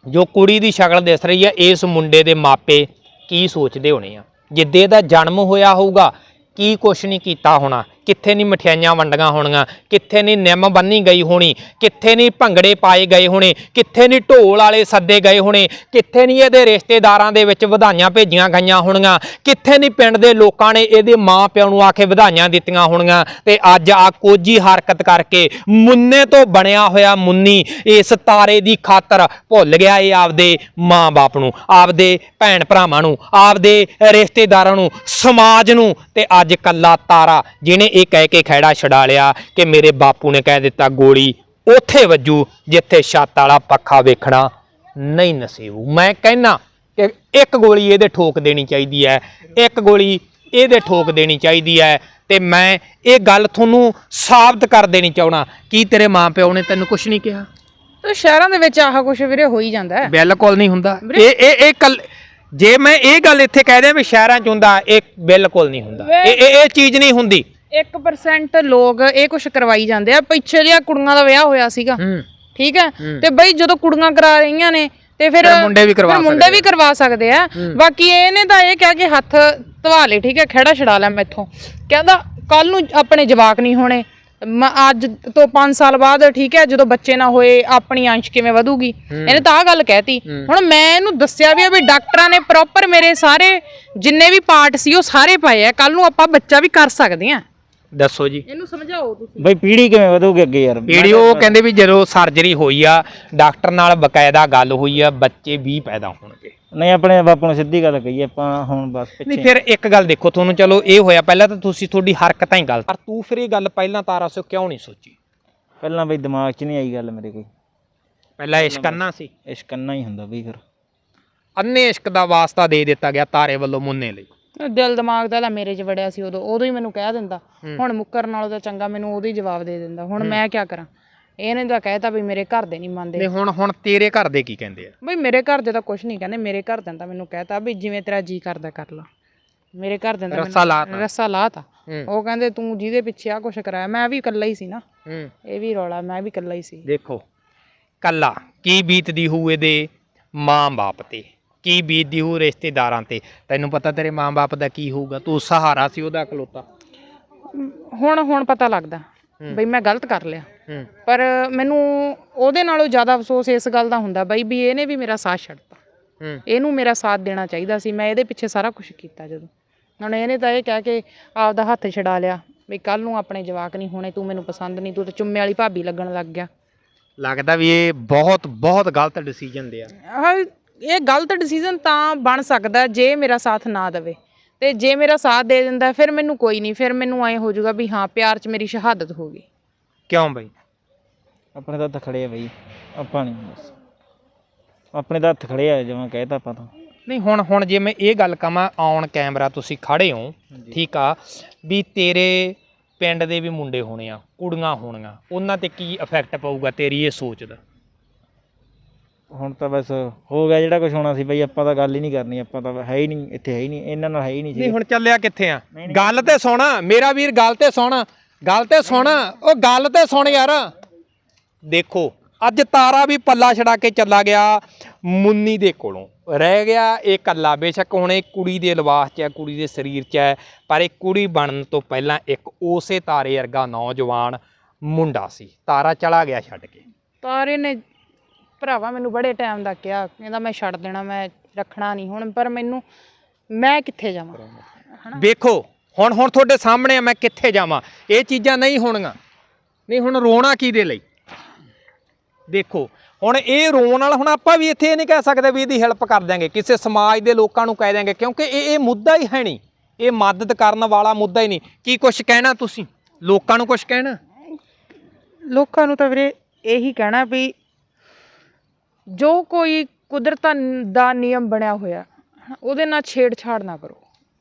ਜੋ ਕੁੜੀ ਦੀ ਸ਼ਕਲ ਦਿਸ ਰਹੀ ਹੈ, ਇਸ ਮੁੰਡੇ ਦੇ ਮਾਪੇ ਕੀ ਸੋਚਦੇ ਹੋਣੇ ਆ? ਜਿੱਦੇ ਦਾ ਜਨਮ ਹੋਇਆ ਹੋਊਗਾ ਕੀ ਕੁਛ ਨਹੀਂ ਕੀਤਾ ਹੋਣਾ? ਕਿੱਥੇ ਨਹੀਂ ਮਠਿਆਈਆਂ ਵੰਡੀਆਂ ਹੋਣੀਆਂ, ਕਿੱਥੇ ਨਹੀਂ ਨਿੰਮ ਬੰਨੀ ਗਈ ਹੋਣੀ, ਕਿੱਥੇ ਨਹੀਂ ਭੰਗੜੇ ਪਾਏ ਗਏ ਹੋਣੇ, ਕਿੱਥੇ ਨਹੀਂ ਢੋਲ ਵਾਲੇ ਸੱਦੇ ਗਏ ਹੋਣੇ, ਕਿੱਥੇ ਨਹੀਂ ਇਹਦੇ ਰਿਸ਼ਤੇਦਾਰਾਂ ਦੇ ਵਿੱਚ ਵਧਾਈਆਂ ਭੇਜੀਆਂ ਗਈਆਂ ਹੋਣੀਆਂ, ਕਿੱਥੇ ਨਹੀਂ ਪਿੰਡ ਦੇ ਲੋਕਾਂ ਨੇ ਇਹਦੇ ਮਾਂ ਪਿਓ ਨੂੰ ਆ ਕੇ ਵਧਾਈਆਂ ਦਿੱਤੀਆਂ ਹੋਣੀਆਂ, ਤੇ ਅੱਜ ਆ ਕੋਜੀ ਹਰਕਤ ਕਰਕੇ ਮੁੰਨੇ ਤੋਂ ਬਣਿਆ ਹੋਇਆ ਮੁੰਨੀ ਇਸ ਤਾਰੇ ਦੀ ਖਾਤਰ ਭੁੱਲ ਗਿਆ ਇਹ ਆਪਦੇ ਮਾਂ-ਬਾਪ ਨੂੰ, ਆਪਦੇ ਭੈਣ ਭਰਾਵਾਂ ਨੂੰ, ਆਪਦੇ ਰਿਸ਼ਤੇਦਾਰਾਂ ਨੂੰ, ਸਮਾਜ ਨੂੰ, ਤੇ ਅੱਜ ਕੱਲਾ ਤਾਰਾ ਜਿਹਨੇ ਇਹ ਕਹਿ ਕੇ ਖਹਿੜਾ ਛਡਾ ਲਿਆ ਕਿ ਮੇਰੇ ਬਾਪੂ ਨੇ ਕਹਿ ਦਿੱਤਾ ਗੋਲੀ ਉੱਥੇ ਵੱਜੂ ਜਿੱਥੇ ਛੱਤ ਵਾਲਾ ਪੱਖਾ ਵੇਖਣਾ ਨਹੀਂ ਨਸੀਬੂ। ਮੈਂ ਕਹਿਣਾ ਕਿ ਇੱਕ ਗੋਲੀ ਇਹਦੇ ਠੋਕ ਦੇਣੀ ਚਾਹੀਦੀ ਹੈ ਇੱਕ ਗੋਲੀ ਇਹਦੇ ਠੋਕ ਦੇਣੀ ਚਾਹੀਦੀ ਹੈ ਤੇ ਮੈਂ ਇਹ ਗੱਲ ਤੁਹਾਨੂੰ ਸਾਬਤ ਕਰ ਦੇਣੀ ਚਾਹਣਾ ਕੀ ਤੇਰੇ ਮਾਂ ਪਿਓ ਨੇ ਤੈਨੂੰ ਕੁਝ ਨਹੀਂ ਕਿਹਾ? ਤੇ ਸ਼ਹਿਰਾਂ ਦੇ ਵਿੱਚ ਆਹ ਕੁਛ ਵੀਰੇ ਹੋ ਹੀ ਜਾਂਦਾ ਹੈ। ਬਿਲਕੁਲ ਨਹੀਂ ਹੁੰਦਾ। ਇਹ ਇਹ ਇਹ ਕੱਲ ਜੇ ਮੈਂ ਇਹ ਗੱਲ ਇੱਥੇ ਕਹਿ ਦਿਆਂ ਵੀ ਸ਼ਹਿਰਾਂ 'ਚ ਹੁੰਦਾ ਇਹ ਬਿਲਕੁਲ ਨਹੀਂ ਹੁੰਦਾ। ਇਹ ਇਹ ਚੀਜ਼ ਨਹੀਂ ਹੁੰਦੀ। 1% ਲੋਕ ਇਹ ਕੁਛ ਕਰਵਾਈ ਜਾਂਦੇ ਆ। ਪਿੱਛੇ ਜਿਹਾ ਕੁੜੀਆਂ ਦਾ ਵਿਆਹ ਹੋਇਆ ਸੀਗਾ। ਹੂੰ। ਠੀਕ ਹੈ? ਤੇ ਬਈ ਜਦੋਂ ਕੁੜੀਆਂ ਕਰਾ ਰਹੀਆਂ ਨੇ ਤੇ ਫਿਰ ਮੁੰਡੇ ਵੀ ਕਰਵਾ ਫਿਰ ਮੁੰਡੇ ਸਕਦੇ ਵੀ ਕਰਵਾ ਸਕਦੇ ਆ। ਬਾਕੀ ਇਹਨੇ ਤਾਂ ਇਹ ਕਿਹਾ ਕਿ ਹੱਥ ਧਵਾ ਲੈ ਠੀਕ ਹੈ? ਖੜਾ ਛਡਾ ਲੈ ਮੈਥੋਂ। ਕਹਿੰਦਾ ਕੱਲ ਨੂੰ ਆਪਣੇ ਜਵਾਕ ਨਹੀਂ ਹੋਣੇ। ਅੱਜ ਤੋਂ 5 ਸਾਲ ਬਾਅਦ ਠੀਕ ਹੈ? ਜਦੋਂ ਬੱਚੇ ਨਾ ਹੋਏ ਆਪਣੀ ਅੰਸ਼ ਕਿਵੇਂ ਵਧੂਗੀ? ਇਹਨੇ ਤਾਂ ਆ ਗੱਲ ਕਹਿਤੀ। ਹੁਣ ਮੈਂ ਇਹਨੂੰ ਦੱਸਿਆ ਵੀ ਆ ਵੀ ਡਾਕਟਰਾਂ ਨੇ ਪ੍ਰੋਪਰ ਮੇਰੇ ਸਾਰੇ ਜਿੰਨੇ ਵੀ ਪਾਰਟ ਸੀ ਉਹ ਸਾਰੇ ਪਾਏ ਆ। ਕੱਲ ਨੂੰ ਆਪਾਂ ਬੱਚਾ ਵੀ ਕਰ ਸਕਦੇ ਆ। ਦੱਸੋ ਜੀ। ਇਹਨੂੰ ਸਮਝਾਓ ਤੁਸੀਂ। ਬਈ ਪੀੜੀ ਕਿਵੇਂ ਵਧੂਗੀ ਅੱਗੇ ਯਾਰ? ਵੀਡੀਓ ਕਹਿੰਦੇ ਵੀ ਜਦੋਂ ਸਰਜਰੀ ਹੋਈ ਆ ਡਾਕਟਰ ਨਾਲ ਬਕਾਇਦਾ ਗੱਲ ਹੋਈ ਆ ਬੱਚੇ ਵੀ ਪੈਦਾ ਹੋਣਗੇ। ਨਹੀਂ ਆਪਣੇ ਬਾਪੂ ਨੂੰ ਸਿੱਧੀ ਗੱਲ ਕਹੀ ਆਪਾਂ ਹੁਣ ਬਸ ਨਹੀਂ ਪਿੱਛੇ ਫਿਰ ਇੱਕ ਗੱਲ ਦੇਖੋ ਤੁਹਾਨੂੰ ਚਲੋ ਇਹ ਹੋਇਆ ਪਹਿਲਾਂ ਤਾਂ ਤੁਸੀਂ ਤੁਹਾਡੀ ਹਰਕਤਾਂ ਹੀ ਗਲਤ ਪਰ ਤੂੰ ਫਿਰ ਇਹ ਗੱਲ ਪਹਿਲਾਂ ਤਾਰਾ ਸੋ ਕਿਉਂ ਨਹੀਂ ਸੋਚੀ? ਪਹਿਲਾਂ ਬਈ ਦਿਮਾਗ 'ਚ ਨਹੀਂ ਆਈ ਗੱਲ ਮੇਰੇ ਕੋਈ ਪਹਿਲਾਂ ਇਸ਼ਕ ਕਰਨਾ ਸੀ। ਇਸ਼ਕ ਕਰਨਾ ਹੀ ਹੁੰਦਾ ਬਈ ਫਿਰ। ਅੰਨੇ ਇਸ਼ਕ ਦਾ ਵਾਸਤਾ ਦੇ ਦਿੱਤਾ ਗਿਆ ਤਾਰੇ ਵੱਲੋਂ ਮੁੰਨੇ ਲਈ। ਦਿਲ ਦਿਮਾਗ ਦਾ ਤਾਂ ਮੇਰੇ 'ਚ ਵੜਿਆ ਸੀ ਉਦੋਂ ਉਦੋਂ ਹੀ ਮੈਨੂੰ ਕਹਿ ਦਿੰਦਾ ਹੁਣ ਮੁੱਕਰ ਨਾਲੋਂ ਤਾਂ ਚੰਗਾ ਮੈਨੂੰ ਉਦੋਂ ਹੀ ਜਵਾਬ ਦੇ ਦਿੰਦਾ ਹੁਣ ਮੈਂ ਕੀ ਕਰਾਂ? ਇਹਨੇ ਤਾਂ ਕਹਿਤਾ ਵੀ ਮੇਰੇ ਘਰ ਦੇ ਨਹੀਂ ਮੰਨਦੇ। ਨਹੀਂ ਹੁਣ ਹੁਣ ਤੇਰੇ ਘਰ ਦੇ ਕੀ ਕਹਿੰਦੇ ਆ? ਬਈ ਮੇਰੇ ਘਰ ਦੇ ਤਾਂ ਕੁਝ ਨਹੀਂ ਕਹਿੰਦੇ ਮੇਰੇ ਘਰ ਦੇ ਤਾਂ ਮੈਨੂੰ ਕਹਿਤਾ ਵੀ ਜਿਵੇਂ ਤੇਰਾ ਜੀ ਕਰਦਾ ਕਰ ਲਾ। ਮੇਰੇ ਘਰ ਦੇ ਤਾਂ ਰੱਸਾ ਲਾਤਾ। ਰੱਸਾ ਲਾਤਾ। ਉਹ ਕਹਿੰਦੇ ਤੂੰ ਜਿਹਦੇ ਪਿੱਛੇ ਆ ਕੁਛ ਕਰਾਇਆ ਮੈਂ ਵੀ ਇਕੱਲਾ ਹੀ ਸੀ ਨਾ। ਇਹ ਵੀ ਰੌਲਾ ਮੈਂ ਵੀ ਇਕੱਲਾ ਹੀ ਸੀ। ਦੇਖੋ ਕੱਲਾ ਕੀ ਬੀਤਦੀ ਹੋਊ ਇਹਦੇ ਮਾਂ-ਬਾਪ ਤੇ? ਕੀ ਬੀਤਦੀ ਹੋਊ ਰਿਸ਼ਤੇਦਾਰਾਂ ਤੇ? ਤੈਨੂੰ ਪਤਾ ਤੇਰੇ ਮਾਂ-ਬਾਪ ਦਾ ਕੀ ਹੋਊਗਾ? ਤੂੰ ਸਹਾਰਾ ਸੀ ਉਹਦਾ ਇਕਲੌਤਾ? ਹੁਣ ਹੁਣ ਪਤਾ ਲੱਗਦਾ ਬਈ ਮੈਂ ਗਲਤ ਕਰ ਲਿਆ। ਹੂੰ। ਪਰ ਮੈਨੂੰ ਉਹਦੇ ਨਾਲੋਂ ਜ਼ਿਆਦਾ ਅਫਸੋਸ ਇਸ ਗੱਲ ਦਾ ਹੁੰਦਾ ਬਈ ਵੀ ਇਹਨੇ ਵੀ ਮੇਰਾ ਸਾਥ ਛੱਡਤਾ। ਹੂੰ। ਇਹਨੂੰ ਮੇਰਾ ਸਾਥ ਦੇਣਾ ਚਾਹੀਦਾ ਸੀ। ਮੈਂ ਇਹਦੇ ਪਿੱਛੇ ਸਾਰਾ ਕੁਝ ਕੀਤਾ ਜਦੋਂ। ਹੁਣ ਇਹਨੇ ਤਾਂ ਇਹ ਕਹਿ ਕੇ ਆਪਦਾ ਹੱਥ ਛਡਾ ਲਿਆ ਵੀ ਕੱਲ ਨੂੰ ਆਪਣੇ ਜਵਾਕ ਨਹੀਂ ਹੋਣੇ ਤੂੰ ਮੈਨੂੰ ਪਸੰਦ ਨਹੀਂ ਤੂੰ ਤਾਂ ਚੁੰਮੇ ਵਾਲੀ ਭਾਬੀ ਲੱਗਣ ਲੱਗ ਗਿਆ। ਲੱਗਦਾ ਵੀ ਇਹ ਬਹੁਤ ਬਹੁਤ ਗਲਤ ਡਿਸੀਜਨ ਦੇ ਆ। ਆਹ ਇਹ ਗਲਤ ਡਿਸੀਜਨ ਤਾਂ ਬਣ ਸਕਦਾ ਜੇ ਮੇਰਾ ਸਾਥ ਨਾ ਦੇਵੇ। ਤੇ ਜੇ ਮੇਰਾ ਸਾਥ ਦੇ ਦਿੰਦਾ ਫਿਰ ਮੈਨੂੰ ਕੋਈ ਨਹੀਂ ਫਿਰ ਮੈਨੂੰ ਐ ਹੋ ਜਾਊਗਾ ਵੀ ਹਾਂ ਪਿਆਰ 'ਚ ਮੇਰੀ ਸ਼ਹਾਦਤ ਹੋ ਗਈ। ਕਿਉਂ ਬਈ? ਆਪਣੇ ਤਾਂ ਹੱਥ ਖੜੇ ਆ ਬਈ ਆਪਾਂ ਨਹੀਂ ਬਸ। ਆਪਣੇ ਤਾਂ ਹੱਥ ਖੜੇ ਆ ਜਿਵੇਂ ਕਹਿਤਾ ਆਪਾਂ ਤਾਂ। ਨਹੀਂ ਹੁਣ ਹੁਣ ਜੇ ਮੈਂ ਇਹ ਗੱਲ ਕਵਾਂ ਔਨ ਕੈਮਰਾ ਤੁਸੀਂ ਖੜੇ ਹੋ ਠੀਕ ਆ ਵੀ ਤੇਰੇ ਪਿੰਡ ਦੇ ਵੀ ਮੁੰਡੇ ਹੋਣੇ ਆ ਕੁੜੀਆਂ ਹੋਣੀਆਂ ਉਹਨਾਂ ਤੇ ਕੀ ਇਫੈਕਟ ਪਊਗਾ ਤੇਰੀ ਇਹ ਸੋਚ ਦਾ? ਹੁਣ ਤਾਂ ਬਸ ਹੋ ਗਿਆ ਜਿਹੜਾ ਕੁਝ ਹੋਣਾ ਸੀ ਬਈ ਆਪਾਂ ਤਾਂ ਗੱਲ ਹੀ ਨਹੀਂ ਕਰਨੀ ਆਪਾਂ ਤਾਂ ਹੈ ਹੀ ਨਹੀਂ ਇੱਥੇ ਹੈ ਹੀ ਨਹੀਂ ਇਹਨਾਂ ਨਾਲ ਹੈ ਹੀ ਨਹੀਂ ਨਹੀਂ ਹੁਣ ਚੱਲਿਆ ਕਿੱਥੇ ਆ? ਗੱਲ ਤੇ ਸੁਣ ਮੇਰਾ ਵੀਰ ਗੱਲ ਤੇ ਸੁਣ ਗੱਲ ਤੇ ਸੁਣ ਉਹ ਗੱਲ ਤੇ ਸੁਣ ਯਾਰ। ਦੇਖੋ ਅੱਜ ਤਾਰਾ ਵੀ ਪੱਲਾ ਛਡਾ ਕੇ ਚੱਲਾ ਗਿਆ ਮੁੰਨੀ ਦੇ ਕੋਲੋਂ। ਰਹਿ ਗਿਆ ਇਹ ਕੱਲਾ ਬੇਸ਼ੱਕ ਹੁਣ ਇਹ ਕੁੜੀ ਦੇ ਲਿਬਾਸ 'ਚ ਹੈ ਕੁੜੀ ਦੇ ਸਰੀਰ 'ਚ ਹੈ ਪਰ ਇਹ ਕੁੜੀ ਬਣਨ ਤੋਂ ਪਹਿਲਾਂ ਇੱਕ ਉਸੇ ਤਾਰੇ ਵਰਗਾ ਨੌਜਵਾਨ ਮੁੰਡਾ ਸੀ। ਤਾਰਾ ਚਲਾ ਗਿਆ ਛੱਡ ਕੇ। ਤਾਰੇ ਨੇ ਭਰਾਵਾ ਮੈਨੂੰ ਬੜੇ ਟਾਈਮ ਦਾ ਕਿਹਾ ਕਹਿੰਦਾ ਮੈਂ ਛੱਡ ਦੇਣਾ ਮੈਂ ਰੱਖਣਾ ਨਹੀਂ ਹੁਣ ਪਰ ਮੈਨੂੰ ਮੈਂ ਕਿੱਥੇ ਜਾਵਾਂ? ਵੇਖੋ ਹੁਣ ਹੁਣ ਤੁਹਾਡੇ ਸਾਹਮਣੇ ਆ ਮੈਂ ਕਿੱਥੇ ਜਾਵਾਂ? ਇਹ ਚੀਜ਼ਾਂ ਨਹੀਂ ਹੋਣੀਆਂ ਨਹੀਂ ਹੁਣ ਰੋਣਾ ਕਿਹਦੇ ਲਈ? ਦੇਖੋ ਹੁਣ ਇਹ ਰੋਣ ਨਾਲ ਹੁਣ ਆਪਾਂ ਵੀ ਇੱਥੇ ਇਹ ਨਹੀਂ ਕਹਿ ਸਕਦੇ ਵੀ ਇਹਦੀ ਹੈਲਪ ਕਰ ਦਿਆਂਗੇ ਕਿਸੇ ਸਮਾਜ ਦੇ ਲੋਕਾਂ ਨੂੰ ਕਹਿ ਦਿਆਂਗੇ ਕਿਉਂਕਿ ਇਹ ਇਹ ਮੁੱਦਾ ਹੀ ਹੈ ਨਹੀਂ। ਇਹ ਮਦਦ ਕਰਨ ਵਾਲਾ ਮੁੱਦਾ ਹੀ ਨਹੀਂ। ਕੀ ਕੁਝ ਕਹਿਣਾ ਤੁਸੀਂ? ਲੋਕਾਂ ਨੂੰ ਕੁਝ ਕਹਿਣਾ? ਲੋਕਾਂ ਨੂੰ ਤਾਂ ਵੀਰੇ ਇਹੀ ਕਹਿਣਾ ਵੀ ਜੋ ਕੋਈ ਕੁਦਰਤ ਦਾ ਨਿਯਮ ਬਣਿਆ ਹੋਇਆ ਉਹਦੇ ਨਾਲ ਛੇੜਛਾੜ ਨਾ ਕਰੋ।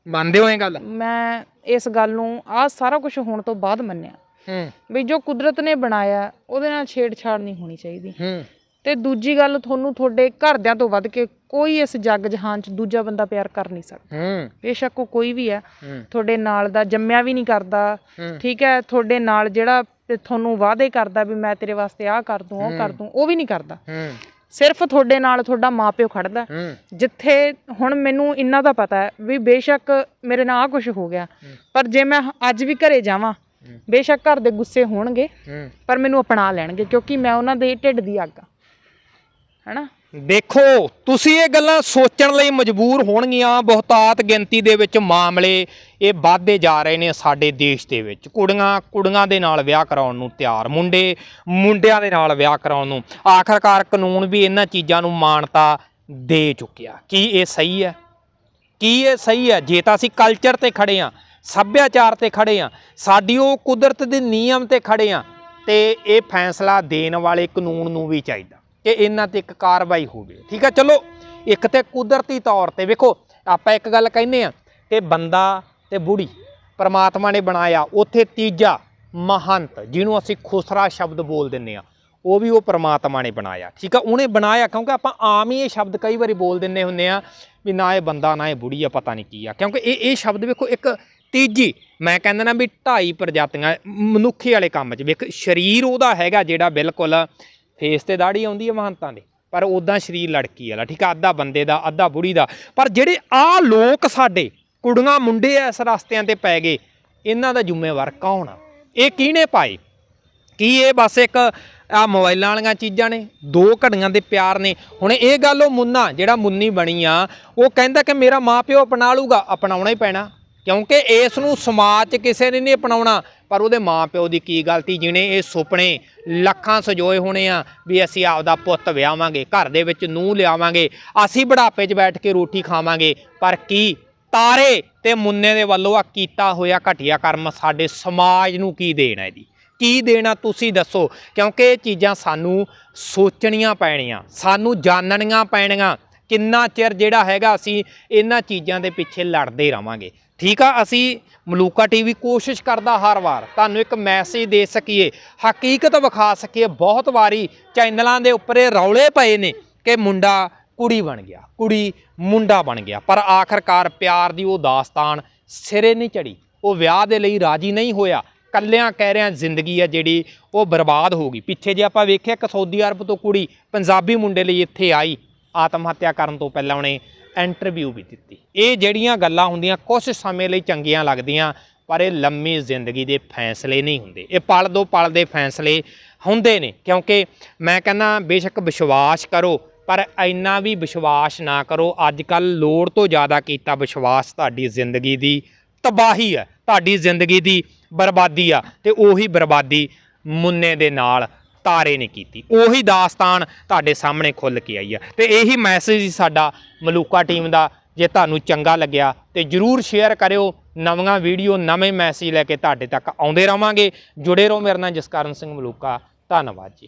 ਮੰਨਦੇ ਹੋ ਇਹ ਗੱਲ? ਮੈਂ ਇਸ ਗੱਲ ਨੂੰ ਆਹ ਸਾਰਾ ਕੁਝ ਹੋਣ ਤੋਂ ਬਾਅਦ ਮੰਨਿਆ। ਹੂੰ। ਵੀ ਜੋ ਕੁਦਰਤ ਨੇ ਬਣਾਇਆ ਉਹਦੇ ਨਾਲ ਛੇੜਛਾੜ ਨਹੀਂ ਹੋਣੀ ਚਾਹੀਦੀ। ਹੂੰ। ਤੇ ਦੂਜੀ ਗੱਲ ਤੁਹਾਨੂੰ ਤੁਹਾਡੇ ਘਰਦਿਆਂ ਤੋਂ ਵੱਧ ਕੇ ਕੋਈ ਇਸ ਜੱਗ ਜਹਾਨ 'ਚ ਦੂਜਾ ਬੰਦਾ ਪਿਆਰ ਕਰ ਨਹੀਂ ਸਕਦਾ। ਹੂੰ। ਬੇਸ਼ੱਕ ਉਹ ਕੋਈ ਵੀ ਹੈ। ਹੂੰ। ਤੁਹਾਡੇ ਨਾਲ ਦਾ ਜੰਮਿਆ ਵੀ ਨਹੀਂ ਕਰਦਾ। ਠੀਕ ਹੈ ਤੁਹਾਡੇ ਨਾਲ ਜਿਹੜਾ ਤੁਹਾਨੂੰ ਵਾਅਦੇ ਕਰਦਾ ਵੀ ਮੈਂ ਤੇਰੇ ਵਾਸਤੇ ਆਹ ਕਰ ਦੂੰ ਉਹ ਕਰ ਦੂੰ ਉਹ ਵੀ ਨਹੀਂ ਕਰਦਾ। ਸਿਰਫ ਤੁਹਾਡੇ ਨਾਲ ਤੁਹਾਡਾ ਮਾਪਿਓ ਖੜਦਾ। ਜਿੱਥੇ ਹੁਣ ਮੈਨੂੰ ਇੰਨਾ ਤਾਂ ਪਤਾ ਹੈ ਵੀ ਬੇਸ਼ੱਕ ਮੇਰੇ ਨਾਲ ਆ ਕੁਝ ਹੋ ਗਿਆ। ਪਰ ਜੇ ਮੈਂ ਅੱਜ ਵੀ ਘਰੇ ਜਾਵਾਂ ਬੇਸ਼ੱਕ ਘਰ ਦੇ ਗੁੱਸੇ ਹੋਣਗੇ ਪਰ ਮੈਨੂੰ ਅਪਣਾ ਲੈਣਗੇ ਕਿਉਂਕਿ ਮੈਂ ਉਹਨਾਂ ਦੇ ਢਿੱਡ ਦੀ ਅੱਗ ਆ ਹੈਨਾ? ਦੇਖੋ, ਤੁਸੀਂ ਇਹ ਗੱਲਾਂ ਸੋਚਣ ਲਈ ਮਜਬੂਰ ਹੋਣਗੀਆਂ। ਬਹੁਤਾਤ ਗਿਣਤੀ ਦੇ ਵਿੱਚ ਮਾਮਲੇ ਇਹ ਵੱਧਦੇ ਜਾ ਰਹੇ ਨੇ ਸਾਡੇ ਦੇਸ਼ ਦੇ ਵਿੱਚ। ਕੁੜੀਆਂ ਕੁੜੀਆਂ ਦੇ ਨਾਲ ਵਿਆਹ ਕਰਾਉਣ ਨੂੰ ਤਿਆਰ। ਮੁੰਡੇ, ਮੁੰਡਿਆਂ ਦੇ ਨਾਲ ਵਿਆਹ ਕਰਾਉਣ ਨੂੰ। ਆਖਰਕਾਰ ਕਾਨੂੰਨ ਵੀ ਇਹਨਾਂ ਚੀਜ਼ਾਂ ਨੂੰ ਮਾਨਤਾ ਦੇ ਚੁੱਕਿਆ। ਕੀ ਇਹ ਸਹੀ ਹੈ? ਕੀ ਇਹ ਸਹੀ ਹੈ? ਜੇ ਤਾਂ ਅਸੀਂ ਕਲਚਰ ਤੇ ਖੜੇ ਆ ਸੱਭਿਆਚਾਰ ਤੇ ਖੜੇ ਆ ਸਾਡੀ ਉਹ ਕੁਦਰਤ ਦੇ ਨਿਯਮ ਤੇ ਖੜੇ ਆ ਤੇ ਇਹ ਫੈਸਲਾ ਦੇਣ ਵਾਲੇ ਕਾਨੂੰਨ ਨੂੰ ਵੀ ਚਾਹੀਦਾ। ਕਿ ਇਹਨਾਂ ਤੇ ਇੱਕ ਕਾਰਵਾਈ ਹੋਵੇ ਠੀਕ ਆ, ਚਲੋ, ਇੱਕ ਤੇ ਕੁਦਰਤੀ ਤੌਰ ਤੇ ਵੇਖੋ, ਆਪਾਂ ਇੱਕ ਗੱਲ ਕਹਿੰਦੇ ਆ ਕਿ ਬੰਦਾ ਤੇ ਬੁੜੀ ਪਰਮਾਤਮਾ ਨੇ ਬਣਾਇਆ, ਉੱਥੇ ਤੀਜਾ ਮਹੰਤ, ਜਿਹਨੂੰ ਅਸੀਂ ਖੁਸਰਾ ਸ਼ਬਦ ਬੋਲ ਦਿੰਨੇ ਆ, ਉਹ ਵੀ ਉਹ ਪਰਮਾਤਮਾ ਨੇ ਬਣਾਇਆ। ਠੀਕ ਆ, ਉਹਨੇ ਬਣਾਇਆ ਕਿਉਂਕਿ ਆਪਾਂ ਆਮ ਹੀ ਇਹ ਸ਼ਬਦ ਕਈ ਵਾਰੀ ਬੋਲ ਦਿੰਨੇ ਹੁੰਨੇ ਆ ਵੀ ਨਾ ਇਹ ਬੰਦਾ, ਨਾ ਇਹ ਬੁੜੀ ਆ, ਪਤਾ ਨਹੀਂ ਕੀ ਆ। ਕਿਉਂਕਿ ਇਹ ਇਹ ਸ਼ਬਦ ਵੇਖੋ, ਇੱਕ ਤੀਜੀ, ਮੈਂ ਕਹਿੰਦਾ ਨਾ ਵੀ ਢਾਈ ਪ੍ਰਜਾਤੀਆਂ, ਮਨੁੱਖੀ ਵਾਲੇ ਕੰਮ 'ਚ ਵੇਖ, ਸਰੀਰ ਉਹਦਾ ਹੈਗਾ ਜਿਹੜਾ ਬਿਲਕੁਲ ਫੇਸ ਤੇ ਦਾੜੀ ਆਉਂਦੀ ਹੈ ਮਹੰਤਾਂ ਦੇ, ਪਰ ਉਦਾਂ ਸਰੀਰ ਲੜਕੀ ਵਾਲਾ, ਠੀਕ ਆ, ਅੱਧਾ ਬੰਦੇ ਦਾ, ਅੱਧਾ ਬੁੜੀ ਦਾ। ਪਰ ਜਿਹੜੇ ਆ ਲੋਕ ਸਾਡੇ, ਕੁੜੀਆਂ, ਮੁੰਡੇ ਇਸ ਰਸਤਿਆਂ ਤੇ ਪੈ ਗਏ, ਇਹਨਾਂ ਦਾ ਜ਼ਿੰਮੇਵਾਰ ਕੌਣ ਆ? ਇਹ ਕਿਹਨੇ ਪਾਏ? ਕੀ ਇਹ ਬਸ ਇੱਕ ਆ ਮੋਬਾਈਲਾਂ ਵਾਲੀਆਂ ਚੀਜ਼ਾਂ ਨੇ? ਦੋ ਘੜੀਆਂ ਦੇ ਪਿਆਰ ਨੇ। ਹੁਣ ਇਹ ਗੱਲ ਉਹ ਮੁੰਨਾ, ਜਿਹੜਾ ਮੁੰਨੀ ਬਣੀ ਆ, ਉਹ ਕਹਿੰਦਾ ਕਿ ਮੇਰਾ ਮਾਪਿਓ ਅਪਣਾ ਲੂਗਾ, ਅਪਣਾਉਣਾ ਹੀ ਪੈਣਾ। ਕਿਉਂਕਿ ਇਸ ਨੂੰ ਸਮਾਜ 'ਚ ਕਿਸੇ ਨੇ ਨਹੀਂ ਅਪਣਾਉਣਾ। ਪਰ ਉਹਦੇ ਮਾਪਿਓ ਦੀ ਕੀ ਗਲਤੀ? ਜਿਹਨੇ ਇਹ ਸੁਪਨੇ ਲੱਖਾਂ ਸਜੋਏ ਹੋਣੇ ਆ ਵੀ ਅਸੀਂ ਆਪਦਾ ਪੁੱਤ ਵਿਆਹਾਂਗੇ, ਘਰ ਦੇ ਵਿੱਚ ਨੂੰਹ ਲਿਆਵਾਂਗੇ, ਅਸੀਂ ਬੁਢਾਪੇ 'ਚ ਬੈਠ ਕੇ ਰੋਟੀ ਖਾਵਾਂਗੇ। ਪਰ ਕੀ? ਤਾਰੇ ਤੇ ਮੁੰਨੇ ਦੇ ਵੱਲੋਂ ਆ ਕੀਤਾ ਹੋਇਆ ਘਟੀਆ ਕਰਮ ਸਾਡੇ ਸਮਾਜ ਨੂੰ ਕੀ ਦੇਣਾ ਇਹਦੀ? ਕੀ ਦੇਣਾ ਤੁਸੀਂ ਦੱਸੋ? ਕਿਉਂਕਿ ਇਹ ਚੀਜ਼ਾਂ ਸਾਨੂੰ ਸੋਚਣੀਆਂ ਪੈਣੀਆਂ, ਸਾਨੂੰ ਜਾਣਨੀਆਂ ਪੈਣੀਆਂ। ਕਿੰਨਾ ਚਿਰ ਜਿਹੜਾ ਹੈਗਾ ਅਸੀਂ ਇਹਨਾਂ ਚੀਜ਼ਾਂ ਦੇ ਪਿੱਛੇ ਲੜਦੇ ਰਵਾਂਗੇ। ਠੀਕ ਆ, ਅਸੀਂ ਮਲੂਕਾ ਟੀਵੀ ਕੋਸ਼ਿਸ਼ ਕਰਦਾ ਹਰ ਵਾਰ। ਤੁਹਾਨੂੰ ਇੱਕ ਮੈਸੇਜ ਦੇ ਸਕੀਏ, ਹਕੀਕਤ ਵਿਖਾ ਸਕੀਏ। ਬਹੁਤ ਵਾਰੀ ਚੈਨਲਾਂ ਦੇ ਉੱਪਰ ਰੌਲੇ ਪਏ ਨੇ ਕਿ ਮੁੰਡਾ ਕੁੜੀ ਬਣ ਗਿਆ, ਕੁੜੀ ਮੁੰਡਾ ਬਣ ਗਿਆ। ਪਰ ਆਖਰਕਾਰ ਪਿਆਰ ਦੀ ਉਹ ਦਾਸਤਾਨ ਸਿਰੇ ਨਹੀਂ ਚੜੀ ਉਹ ਵਿਆਹ ਦੇ ਲਈ ਰਾਜੀ ਨਹੀਂ ਹੋਇਆ। ਕੱਲਿਆਂ ਕਹਿ ਰਿਆਂ ਜ਼ਿੰਦਗੀ ਆ ਜਿਹੜੀ ਉਹ ਬਰਬਾਦ ਹੋ ਗਈ। ਪਿੱਛੇ ਜੇ ਆਪਾਂ ਵੇਖਿਆ ਕਿ ਸਾਊਦੀ ਅਰਬ ਤੋਂ ਕੁੜੀ ਪੰਜਾਬੀ ਮੁੰਡੇ ਲਈ ਇੱਥੇ ਆਈ, ਆਤਮ ਹੱਤਿਆ ਕਰਨ ਤੋਂ ਪਹਿਲਾਂ ਉਹਨੇ ਇੰਟਰਵਿਊ ਵੀ ਦਿੱਤੀ। ਇਹ ਜਿਹੜੀਆਂ ਗੱਲਾਂ ਹੁੰਦੀਆਂ ਕੁਝ ਸਮੇਂ ਲਈ ਚੰਗੀਆਂ ਲੱਗਦੀਆਂ, ਪਰ ਇਹ ਲੰਮੀ ਜ਼ਿੰਦਗੀ ਦੇ ਫੈਸਲੇ ਨਹੀਂ ਹੁੰਦੇ। ਇਹ ਪਲ ਦੋ ਪਲ ਦੇ ਫੈਸਲੇ ਹੁੰਦੇ ਨੇ, ਕਿਉਂਕਿ ਮੈਂ ਕਹਿੰਦਾ, ਬੇਸ਼ੱਕ ਵਿਸ਼ਵਾਸ ਕਰੋ, ਪਰ ਇੰਨਾ ਵੀ ਵਿਸ਼ਵਾਸ ਨਾ ਕਰੋ ਅੱਜ ਕੱਲ ਲੋੜ ਤੋਂ ਜ਼ਿਆਦਾ ਕੀਤਾ ਵਿਸ਼ਵਾਸ ਤੁਹਾਡੀ ਜ਼ਿੰਦਗੀ ਦੀ ਤਬਾਹੀ ਹੈ, ਤੁਹਾਡੀ ਜ਼ਿੰਦਗੀ ਦੀ ਬਰਬਾਦੀ ਆ, ਤੇ ਉਹੀ ਬਰਬਾਦੀ ਮੁੰਨੇ ਦੇ ਨਾਲ ਤਾਰੇ ਨੇ ਕੀਤੀ। ਉਹੀ ਦਾਸਤਾਨ ਤੁਹਾਡੇ ਸਾਹਮਣੇ ਖੁੱਲ ਕੇ ਆਈ ਆ। ਤੇ ਇਹੀ ਮੈਸੇਜ ਸਾਡਾ ਮਲੂਕਾ ਟੀਮ ਦਾ, ਜੇ ਤੁਹਾਨੂੰ ਚੰਗਾ ਲੱਗਿਆ ਤੇ ਜਰੂਰ ਸ਼ੇਅਰ ਕਰਿਓ। ਨਵੀਆਂ ਵੀਡੀਓ ਨਵੇਂ ਮੈਸੇਜ ਲੈ ਕੇ ਤੁਹਾਡੇ ਤੱਕ ਆਉਂਦੇ ਰਵਾਂਗੇ। ਜੁੜੇ ਰਹੋ ਮੇਰੇ ਨਾਲ ਜਸਕਰਨ ਸਿੰਘ ਮਲੂਕਾ। ਧੰਨਵਾਦ ਜੀ।